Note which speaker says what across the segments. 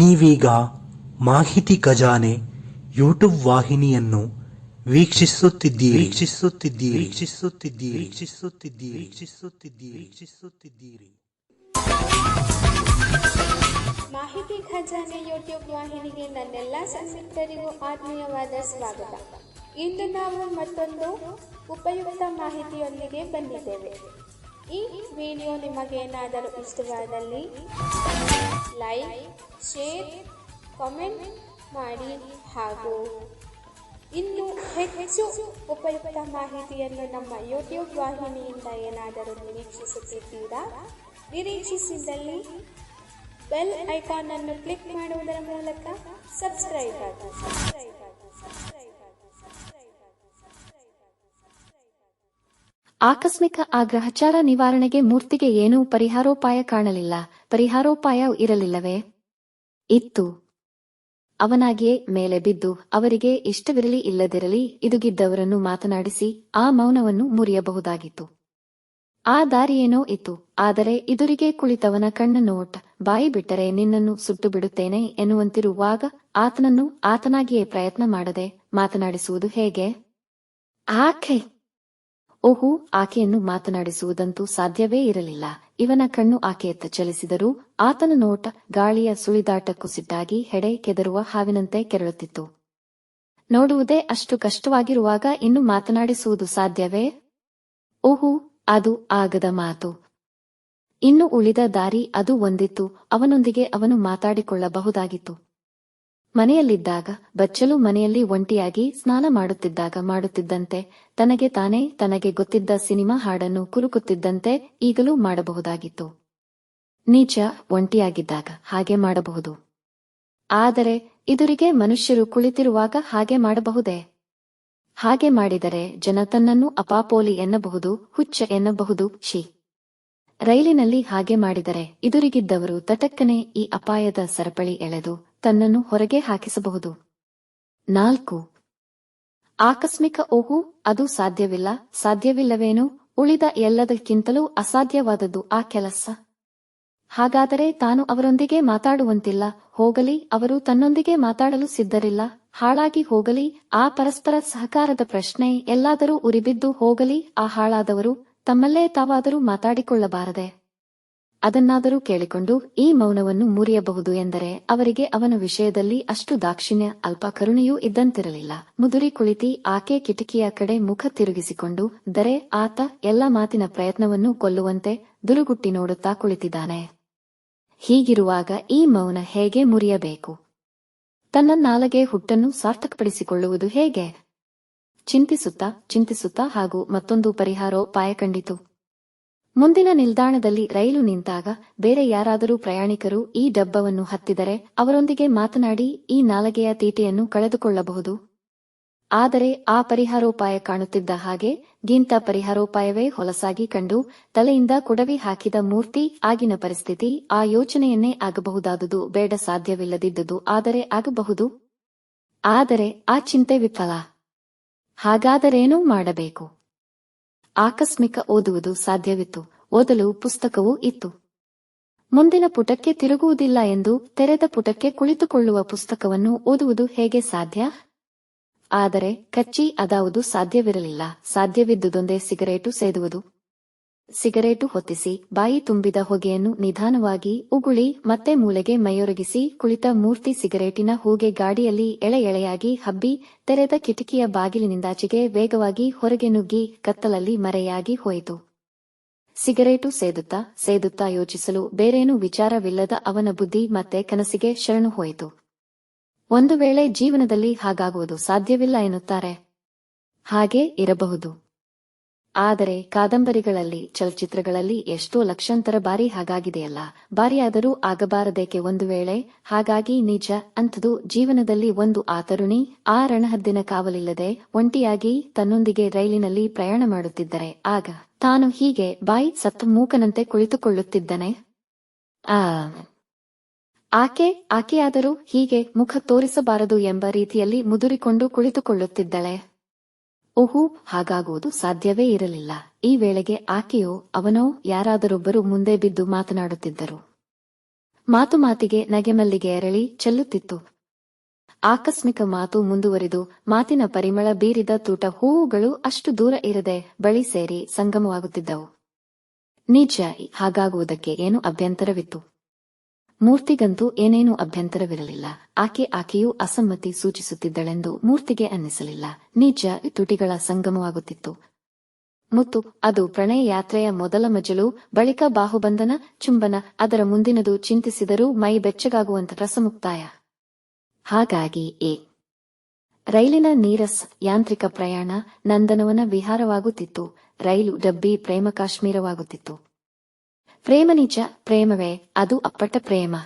Speaker 1: ನೀವೀಗ ಮಾಹಿತಿ ಖಜಾನೆ ಯೂಟ್ಯೂಬ್ ವಾಹಿನಿಯನ್ನು ವೀಕ್ಷಿಸುತ್ತಿದ್ದೀರಿ. ವೀಕ್ಷಿಸುತ್ತಿದ್ದೀರಿ. ವೀಕ್ಷಿಸುತ್ತಿದ್ದೀರಿ. ವೀಕ್ಷಿಸುತ್ತಿದ್ದೀರಿ. ವೀಕ್ಷಿಸುತ್ತಿದ್ದೀರಿ. ವೀಕ್ಷಿಸುತ್ತಿದ್ದೀರಿ.
Speaker 2: ಮಾಹಿತಿ ಖಜಾನೆ ಯೂಟ್ಯೂಬ್ ವಾಹಿನಿಗೆ ನನ್ನೆಲ್ಲ ಸಂದಿಗ್ಧರಿಗೂ ಆತ್ಮೀಯವಾದ ಸ್ವಾಗತ. ಇಂದು ನಾವು ಮತ್ತೊಂದು ಉಪಯುಕ್ತ ಮಾಹಿತಿಯೊಂದಿಗೆ ಬಂದಿದ್ದೇವೆ. ಈ ವಿಡಿಯೋ ನಿಮಗೇನಾದರೂ ಇಷ್ಟವಾದಲ್ಲಿ ಲೈಕ್, ಶೇರ್, ಕಾಮೆಂಟ್ ಮಾಡಿ ಹಾಗೂ ಇನ್ನು ಹೆಚ್ಚು ಉಪಯುಕ್ತ ಮಾಹಿತಿಯನ್ನು ನಮ್ಮ ಯೂಟ್ಯೂಬ್ ವಾಹಿನಿಯಿಂದ ಏನಾದರೂ ನಿರೀಕ್ಷಿಸುತ್ತಿದ್ದೀರಾ? ನಿರೀಕ್ಷಿಸಿದಲ್ಲಿ ಬೆಲ್ ಐಕಾನ್ ಅನ್ನು ಕ್ಲಿಕ್ ಮಾಡುವುದರ ಮೂಲಕ ಸಬ್ಸ್ಕ್ರೈಬ್ ಆಗಿ ಸಬ್ಸ್ಕ್ರೈಬ್ ಆಗಿ
Speaker 3: ಆಕಸ್ಮಿಕ ಆಗ್ರಹಚಾರ ನಿವಾರಣೆಗೆ ಮೂರ್ತಿಗೆ ಏನೂ ಪರಿಹಾರೋಪಾಯ ಕಾಣಲಿಲ್ಲ. ಪರಿಹಾರೋಪಾಯ ಇರಲಿಲ್ಲವೇ? ಇತ್ತು. ಅವನಾಗಿಯೇ ಮೇಲೆ ಬಿದ್ದು, ಅವರಿಗೆ ಇಷ್ಟವಿರಲಿ ಇಲ್ಲದಿರಲಿ ಇದುಗಿದ್ದವರನ್ನು ಮಾತನಾಡಿಸಿ ಆ ಮೌನವನ್ನು ಮುರಿಯಬಹುದಾಗಿತ್ತು. ಆ ದಾರಿಯೇನೋ ಇತ್ತು. ಆದರೆ ಇದುರಿಗೆ ಕುಳಿತವನ ಕಣ್ಣ ನೋಟ ಬಾಯಿ ಬಿಟ್ಟರೆ ನಿನ್ನನ್ನು ಸುಟ್ಟು ಬಿಡುತ್ತೇನೆ ಎನ್ನುವಂತಿರುವಾಗ ಆತನನ್ನು ಆತನಾಗಿಯೇ ಪ್ರಯತ್ನ ಮಾಡದೆ ಮಾತನಾಡಿಸುವುದು ಹೇಗೆ? ಆಕೆ ಓಹು, ಆಕೆಯನ್ನು ಮಾತನಾಡಿಸುವುದಂತೂ ಸಾಧ್ಯವೇ ಇರಲಿಲ್ಲ. ಇವನ ಕಣ್ಣು ಆಕೆಯತ್ತ ಚಲಿಸಿದರೂ ಆತನ ನೋಟ ಗಾಳಿಯ ಸುಳಿದಾಟ ಕುಸಿದ್ದಾಗಿ ಹೆಡೆ ಕೆದರುವ ಹಾವಿನಂತೆ ಕೆರಳುತ್ತಿತ್ತು. ನೋಡುವುದೇ ಅಷ್ಟು ಕಷ್ಟವಾಗಿರುವಾಗ ಇನ್ನು ಮಾತನಾಡಿಸುವುದು ಸಾಧ್ಯವೇ? ಓಹು, ಅದು ಆಗದ ಮಾತು. ಇನ್ನು ಉಳಿದ ದಾರಿ ಅದು ಒಂದಿತ್ತು, ಅವನೊಂದಿಗೆ ಅವನು ಮಾತಾಡಿಕೊಳ್ಳಬಹುದಾಗಿತ್ತು. ಮನೆಯಲ್ಲಿದ್ದಾಗ, ಬಚ್ಚಲು ಮನೆಯಲ್ಲಿ ಒಂಟಿಯಾಗಿ ಸ್ನಾನ ಮಾಡುತ್ತಿದ್ದಾಗ ಮಾಡುತ್ತಿದ್ದಂತೆ, ತನಗೆ ತಾನೇ ತನಗೆ ಗೊತ್ತಿದ್ದ ಸಿನಿಮಾ ಹಾಡನ್ನು ಕುರುಕುತ್ತಿದ್ದಂತೆ ಈಗಲೂ ಮಾಡಬಹುದಾಗಿತ್ತು. ನೀಚ ಒಂಟಿಯಾಗಿದ್ದಾಗ ಹಾಗೆ ಮಾಡಬಹುದು. ಆದರೆ, ಇದುರಿಗೆ ಮನುಷ್ಯರು ಕುಳಿತಿರುವಾಗ ಹಾಗೆ ಮಾಡಬಹುದೇ? ಹಾಗೆ ಮಾಡಿದರೆ ಜನ ತನ್ನನ್ನು ಅಪಾಪೋಲಿ ಎನ್ನಬಹುದು, ಹುಚ್ಚ ಎನ್ನಬಹುದು ಶಿ ರೈಲಿನಲ್ಲಿ ಹಾಗೆ ಮಾಡಿದರೆ, ಇದುರಿಗಿದ್ದವರು ತಟಕ್ಕನೆ ಈ ಅಪಾಯದ ಸರಪಳಿ ಎಳೆದು ತನ್ನನ್ನು ಹೊರಗೆ ಹಾಕಿಸಬಹುದು. ನಾಲ್ಕು. ಆಕಸ್ಮಿಕ ಓಹು, ಅದು ಸಾಧ್ಯವಿಲ್ಲ. ಸಾಧ್ಯವಿಲ್ಲವೇನು? ಉಳಿದ ಎಲ್ಲದಕ್ಕಿಂತಲೂ ಅಸಾಧ್ಯವಾದದ್ದು ಆ ಕೆಲಸ. ಹಾಗಾದರೆ ತಾನು ಅವರೊಂದಿಗೆ ಮಾತಾಡುವಂತಿಲ್ಲ. ಹೋಗಲಿ, ಅವರು ತನ್ನೊಂದಿಗೆ ಮಾತಾಡಲು ಸಿದ್ಧರಿಲ್ಲ. ಹಾಳಾಗಿ ಹೋಗಲಿ, ಆ ಪರಸ್ಪರ ಸಹಕಾರದ ಪ್ರಶ್ನೆ ಎಲ್ಲಾದರೂ ಉರಿಬಿದ್ದು ಹೋಗಲಿ, ಆ ಹಾಳಾದವರು ತಮ್ಮಲ್ಲೇ ತಾವಾದರೂ ಮಾತಾಡಿಕೊಳ್ಳಬಾರದೆ. ಅದನ್ನಾದರೂ ಕೇಳಿಕೊಂಡು ಈ ಮೌನವನ್ನು ಮುರಿಯಬಹುದು ಎಂದರೆ ಅವರಿಗೆ ಅವನ ವಿಷಯದಲ್ಲಿ ಅಷ್ಟು ದಾಕ್ಷಿಣ್ಯ, ಅಲ್ಪ ಕರುಣೆಯೂ ಇದ್ದಂತಿರಲಿಲ್ಲ. ಮುದುರಿ ಕುಳಿತಿ ಆಕೆ ಕಿಟಕಿಯ ಕಡೆ ಮುಖ ತಿರುಗಿಸಿಕೊಂಡು, ದರೆ, ಆತ ಎಲ್ಲ ಮಾತಿನ ಪ್ರಯತ್ನವನ್ನು ಕೊಲ್ಲುವಂತೆ ದುರುಗುಟ್ಟಿ ನೋಡುತ್ತಾ ಕುಳಿತಿದ್ದಾನೆ. ಹೀಗಿರುವಾಗ ಈ ಮೌನ ಹೇಗೆ ಮುರಿಯಬೇಕು? ತನ್ನ ನಾಲಗೆ ಹುಟ್ಟನ್ನು ಸಾರ್ಥಕಪಡಿಸಿಕೊಳ್ಳುವುದು ಹೇಗೆ? ಚಿಂತಿಸುತ್ತಾ ಚಿಂತಿಸುತ್ತಾ ಹಾಗೂ ಮತ್ತೊಂದು ಪರಿಹಾರೋಪಾಯ ಕಂಡಿತು. ಮುಂದಿನ ನಿಲ್ದಾಣದಲ್ಲಿ ರೈಲು ನಿಂತಾಗ ಬೇರೆ ಯಾರಾದರೂ ಪ್ರಯಾಣಿಕರು ಈ ಡಬ್ಬವನ್ನು ಹತ್ತಿದರೆ ಅವರೊಂದಿಗೆ ಮಾತನಾಡಿ ಈ ನಾಲಗೆಯ ತೀಟೆಯನ್ನು ಕಳೆದುಕೊಳ್ಳಬಹುದು. ಆದರೆ ಆ ಪರಿಹಾರೋಪಾಯ ಕಾಣುತ್ತಿದ್ದ ಹಾಗೆ ಗಿಂತ ಪರಿಹಾರೋಪಾಯವೇ ಹೊಲಸಾಗಿ ಕಂಡು ತಲೆಯಿಂದ ಕೊಡವಿ ಹಾಕಿದ ಮೂರ್ತಿ ಆಗಿನ ಪರಿಸ್ಥಿತಿ ಆ ಯೋಚನೆಯನ್ನೇ ಆಗಬಹುದಾದುದು ಬೇಡ ಸಾಧ್ಯವಿಲ್ಲದಿದ್ದುದು ಆದರೆ ಆಗಬಹುದು. ಆದರೆ ಆ ಚಿಂತೆ ವಿಫಲ. ಹಾಗಾದರೇನೂ ಮಾಡಬೇಕು? ಆಕಸ್ಮಿಕ ಓದುವುದು ಸಾಧ್ಯವಿತ್ತು. ಓದಲು ಪುಸ್ತಕವೂ ಇತ್ತು. ಮುಂದಿನ ಪುಟಕ್ಕೆ ತಿರುಗುವುದಿಲ್ಲ ಎಂದು ತೆರೆದ ಪುಟಕ್ಕೆ ಕುಳಿತುಕೊಳ್ಳುವ ಪುಸ್ತಕವನ್ನು ಓದುವುದು ಹೇಗೆ ಸಾಧ್ಯ? ಆದರೆ ಕಚ್ಚಿ ಅದಾವುದು ಸಾಧ್ಯವಿರಲಿಲ್ಲ. ಸಾಧ್ಯವಿದ್ದುದೊಂದೇ ಸಿಗರೇಟು ಸೇದುವುದು. ಸಿಗರೇಟು ಹೊತ್ತಿಸಿ, ಬಾಯಿ ತುಂಬಿದ ಹೊಗೆಯನ್ನು ನಿಧಾನವಾಗಿ ಉಗುಳಿ, ಮತ್ತೆ ಮೂಲೆಗೆ ಮೈಯೊರಗಿಸಿ ಕುಳಿತ ಮೂರ್ತಿ ಸಿಗರೇಟಿನ ಹೂಗೆ ಗಾಡಿಯಲ್ಲಿ ಎಳೆ ಎಳೆಯಾಗಿ ಹಬ್ಬಿ, ತೆರೆದ ಕಿಟಕಿಯ ಬಾಗಿಲಿನಿಂದಾಚೆಗೆ ವೇಗವಾಗಿ ಹೊರಗೆ ನುಗ್ಗಿ ಕತ್ತಲಲ್ಲಿ ಮರೆಯಾಗಿ ಹೋಯಿತು. ಸಿಗರೇಟು ಸೇದುತ್ತಾ ಸೇದುತ್ತಾ ಯೋಚಿಸಲು ಬೇರೇನೂ ವಿಚಾರವಿಲ್ಲದ ಅವನ ಬುದ್ಧಿ ಮತ್ತೆ ಕನಸಿಗೆ ಶರಣು ಹೋಯಿತು. ಒಂದು ವೇಳೆ ಜೀವನದಲ್ಲಿ ಹಾಗಾಗುವುದು ಸಾಧ್ಯವಿಲ್ಲ ಎನ್ನುತ್ತಾರೆ. ಹಾಗೆ ಇರಬಹುದು. ಆದರೆ ಕಾದಂಬರಿಗಳಲ್ಲಿ, ಚಲಚಿತ್ರಗಳಲ್ಲಿ ಎಷ್ಟೋ ಲಕ್ಷಾಂತರ ಬಾರಿ ಹಾಗಾಗಿದೆಯಲ್ಲ. ಬಾರಿಯಾದರೂ ಆಗಬಾರದೇಕೆ ಒಂದು ವೇಳೆ? ಹಾಗಾಗಿ ನಿಜ ಅಂಥದು ಜೀವನದಲ್ಲಿ ಒಂದು ಆತರುಣಿ ತರುಣಿ ಆ ರಣಹದ್ದಿನ ಕಾವಲಿಲ್ಲದೆ ಒಂಟಿಯಾಗಿ ತನ್ನೊಂದಿಗೆ ರೈಲಿನಲ್ಲಿ ಪ್ರಯಾಣ ಮಾಡುತ್ತಿದ್ದರೆ ಆಗ ತಾನು ಹೀಗೆ ಬಾಯಿ ಸತ್ತು ಮೂಕನಂತೆ ಕುಳಿತುಕೊಳ್ಳುತ್ತಿದ್ದನೆ? ಆ. ಆಕೆ, ಆಕೆಯಾದರೂ ಹೀಗೆ ಮುಖ ತೋರಿಸಬಾರದು ಎಂಬ ರೀತಿಯಲ್ಲಿ ಮುದುರಿಕೊಂಡು ಕುಳಿತುಕೊಳ್ಳುತ್ತಿದ್ದಳೆ. ಓಹು ಹಾಗಾಗುವುದು ಸಾಧ್ಯವೇ ಇರಲಿಲ್ಲ. ಈ ವೇಳೆಗೆ ಆಕೆಯೋ ಅವನೋ ಯಾರಾದರೊಬ್ಬರು ಮುಂದೆ ಬಿದ್ದು ಮಾತನಾಡುತ್ತಿದ್ದರು. ಮಾತು ಮಾತಿಗೆ ನಗೆಮಲ್ಲಿಗೆ ಎರಳಿ ಚೆಲ್ಲುತ್ತಿತ್ತು. ಆಕಸ್ಮಿಕ ಮಾತು ಮುಂದುವರಿದು ಮಾತಿನ ಪರಿಮಳ ಬೀರಿದ ತೂಟ ಹೂವುಗಳು ಅಷ್ಟು ದೂರ ಇರದೆ ಬಳಿ ಸೇರಿ ಸಂಗಮವಾಗುತ್ತಿದ್ದವು. ನಿಜ, ಹಾಗಾಗುವುದಕ್ಕೆ ಏನು ಅಭ್ಯಂತರವಿತ್ತು. ಮೂರ್ತಿಗಂತೂ ಏನೇನೂ ಅಭ್ಯಂತರವಿರಲಿಲ್ಲ. ಆಕೆ ಆಕೆಯೂ ಅಸಮ್ಮತಿ ಸೂಚಿಸುತ್ತಿದ್ದಳೆಂದು ಮೂರ್ತಿಗೆ ಅನ್ನಿಸಲಿಲ್ಲ. ನಿಜ, ತುಟಿಗಳ ಸಂಗಮವಾಗುತ್ತಿತ್ತು. ಮತ್ತು ಅದು ಪ್ರಣಯ ಯಾತ್ರೆಯ ಮೊದಲ ಮಜಲು, ಬಳಿಕ ಬಾಹುಬಂಧನ, ಚುಂಬನ, ಅದರ ಮುಂದಿನದು ಚಿಂತಿಸಿದರೂ ಮೈ ಬೆಚ್ಚಗಾಗುವಂತ ರಸಮುಕ್ತಾಯ. ಹಾಗಾಗಿ ಎ. ರೈಲಿನ ನೀರಸ್ ಯಾಂತ್ರಿಕ ಪ್ರಯಾಣ ನಂದನವನ ವಿಹಾರವಾಗುತ್ತಿತ್ತು. ರೈಲು ಡಬ್ಬಿ ಪ್ರೇಮ ಕಾಶ್ಮೀರವಾಗುತ್ತಿತ್ತು. ಪ್ರೇಮ ನಿಜ, ಪ್ರೇಮವೇ, ಅದು ಅಪ್ಪಟ ಪ್ರೇಮ.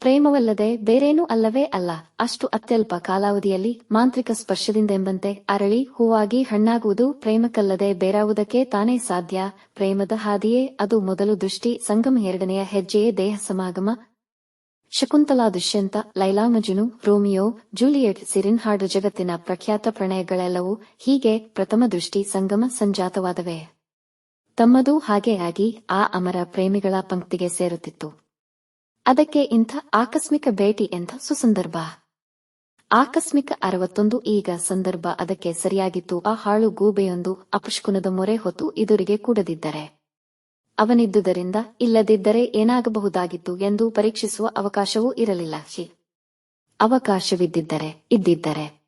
Speaker 3: ಪ್ರೇಮವಲ್ಲದೆ ಬೇರೇನೂ ಅಲ್ಲವೇ ಅಲ್ಲ. ಅಷ್ಟು ಅತ್ಯಲ್ಪ ಕಾಲಾವಧಿಯಲ್ಲಿ ಮಾಂತ್ರಿಕ ಸ್ಪರ್ಶದಿಂದೆಂಬಂತೆ ಅರಳಿ ಹೂವಾಗಿ ಹಣ್ಣಾಗುವುದು ಪ್ರೇಮಕ್ಕಲ್ಲದೆ ಬೇರಾವುದಕ್ಕೆ ತಾನೇ ಸಾಧ್ಯ. ಪ್ರೇಮದ ಹಾದಿಯೇ ಅದು ಮೊದಲು ದೃಷ್ಟಿ, ಸಂಗಮ ಎರಡನೆಯ ಹೆಜ್ಜೆಯೇ ದೇಹ ಸಮಾಗಮ. Shakuntala Dushyanta, Laila Majnu, Romeo, Juliet Shirin ಹಾಡು ಜಗತ್ತಿನ ಪ್ರಖ್ಯಾತ ಪ್ರಣಯಗಳೆಲ್ಲವೂ ಹೀಗೆ ಪ್ರಥಮ ದೃಷ್ಟಿ, ಸಂಗಮ, ಸಂಜಾತವಾದವೇ. ತಮ್ಮದೂ ಹಾಗೆ ಆಗಿ ಆ ಅಮರ ಪ್ರೇಮಿಗಳ ಪಂಕ್ತಿಗೆ ಸೇರುತ್ತಿತ್ತು. ಅದಕ್ಕೆ ಇಂಥ ಆಕಸ್ಮಿಕ ಭೇಟಿ ಎಂಥ ಸುಸಂದರ್ಭ. ಆಕಸ್ಮಿಕ ಅರವತ್ತೊಂದು ಈಗ ಸಂದರ್ಭ ಅದಕ್ಕೆ ಸರಿಯಾಗಿತ್ತು. ಆ ಹಾಳು ಗೂಬೆಯೊಂದು ಅಪುಷ್ಕುನದ ಮೊರೆ ಹೊತ್ತು ಇದುರಿಗೆ ಕೂಡದಿದ್ದರೆ. ಅವನಿದ್ದುದರಿಂದ ಇಲ್ಲದಿದ್ದರೆ ಏನಾಗಬಹುದಾಗಿತ್ತು ಎಂದು ಪರೀಕ್ಷಿಸುವ ಅವಕಾಶವೂ ಇರಲಿಲ್ಲ. ಶಿ ಅವಕಾಶವಿದ್ದಿದ್ದರೆ, ಇದ್ದಿದ್ದರೆ.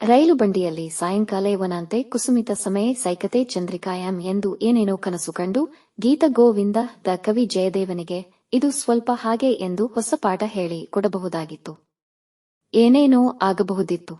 Speaker 3: ರೈಲು ಬಂಡಿಯಲ್ಲಿ ಸಾಯಂಕಾಲ ಇವನಂತೆ ಕುಸುಮಿತ ಸಮಯ ಸೈಕತೆ ಚಂದ್ರಿಕಾಯಾಂ ಎಂದು ಏನೇನೋ ಕನಸು ಕಂಡು ಗೀತ ಗೋವಿಂದ ದ ಕವಿ ಜಯದೇವನಿಗೆ, ಇದು ಸ್ವಲ್ಪ ಹಾಗೆ ಎಂದು ಹೊಸ ಪಾಠ ಹೇಳಿ ಕೊಡಬಹುದಾಗಿತ್ತು. ಏನೇನೋ ಆಗಬಹುದಿತ್ತು.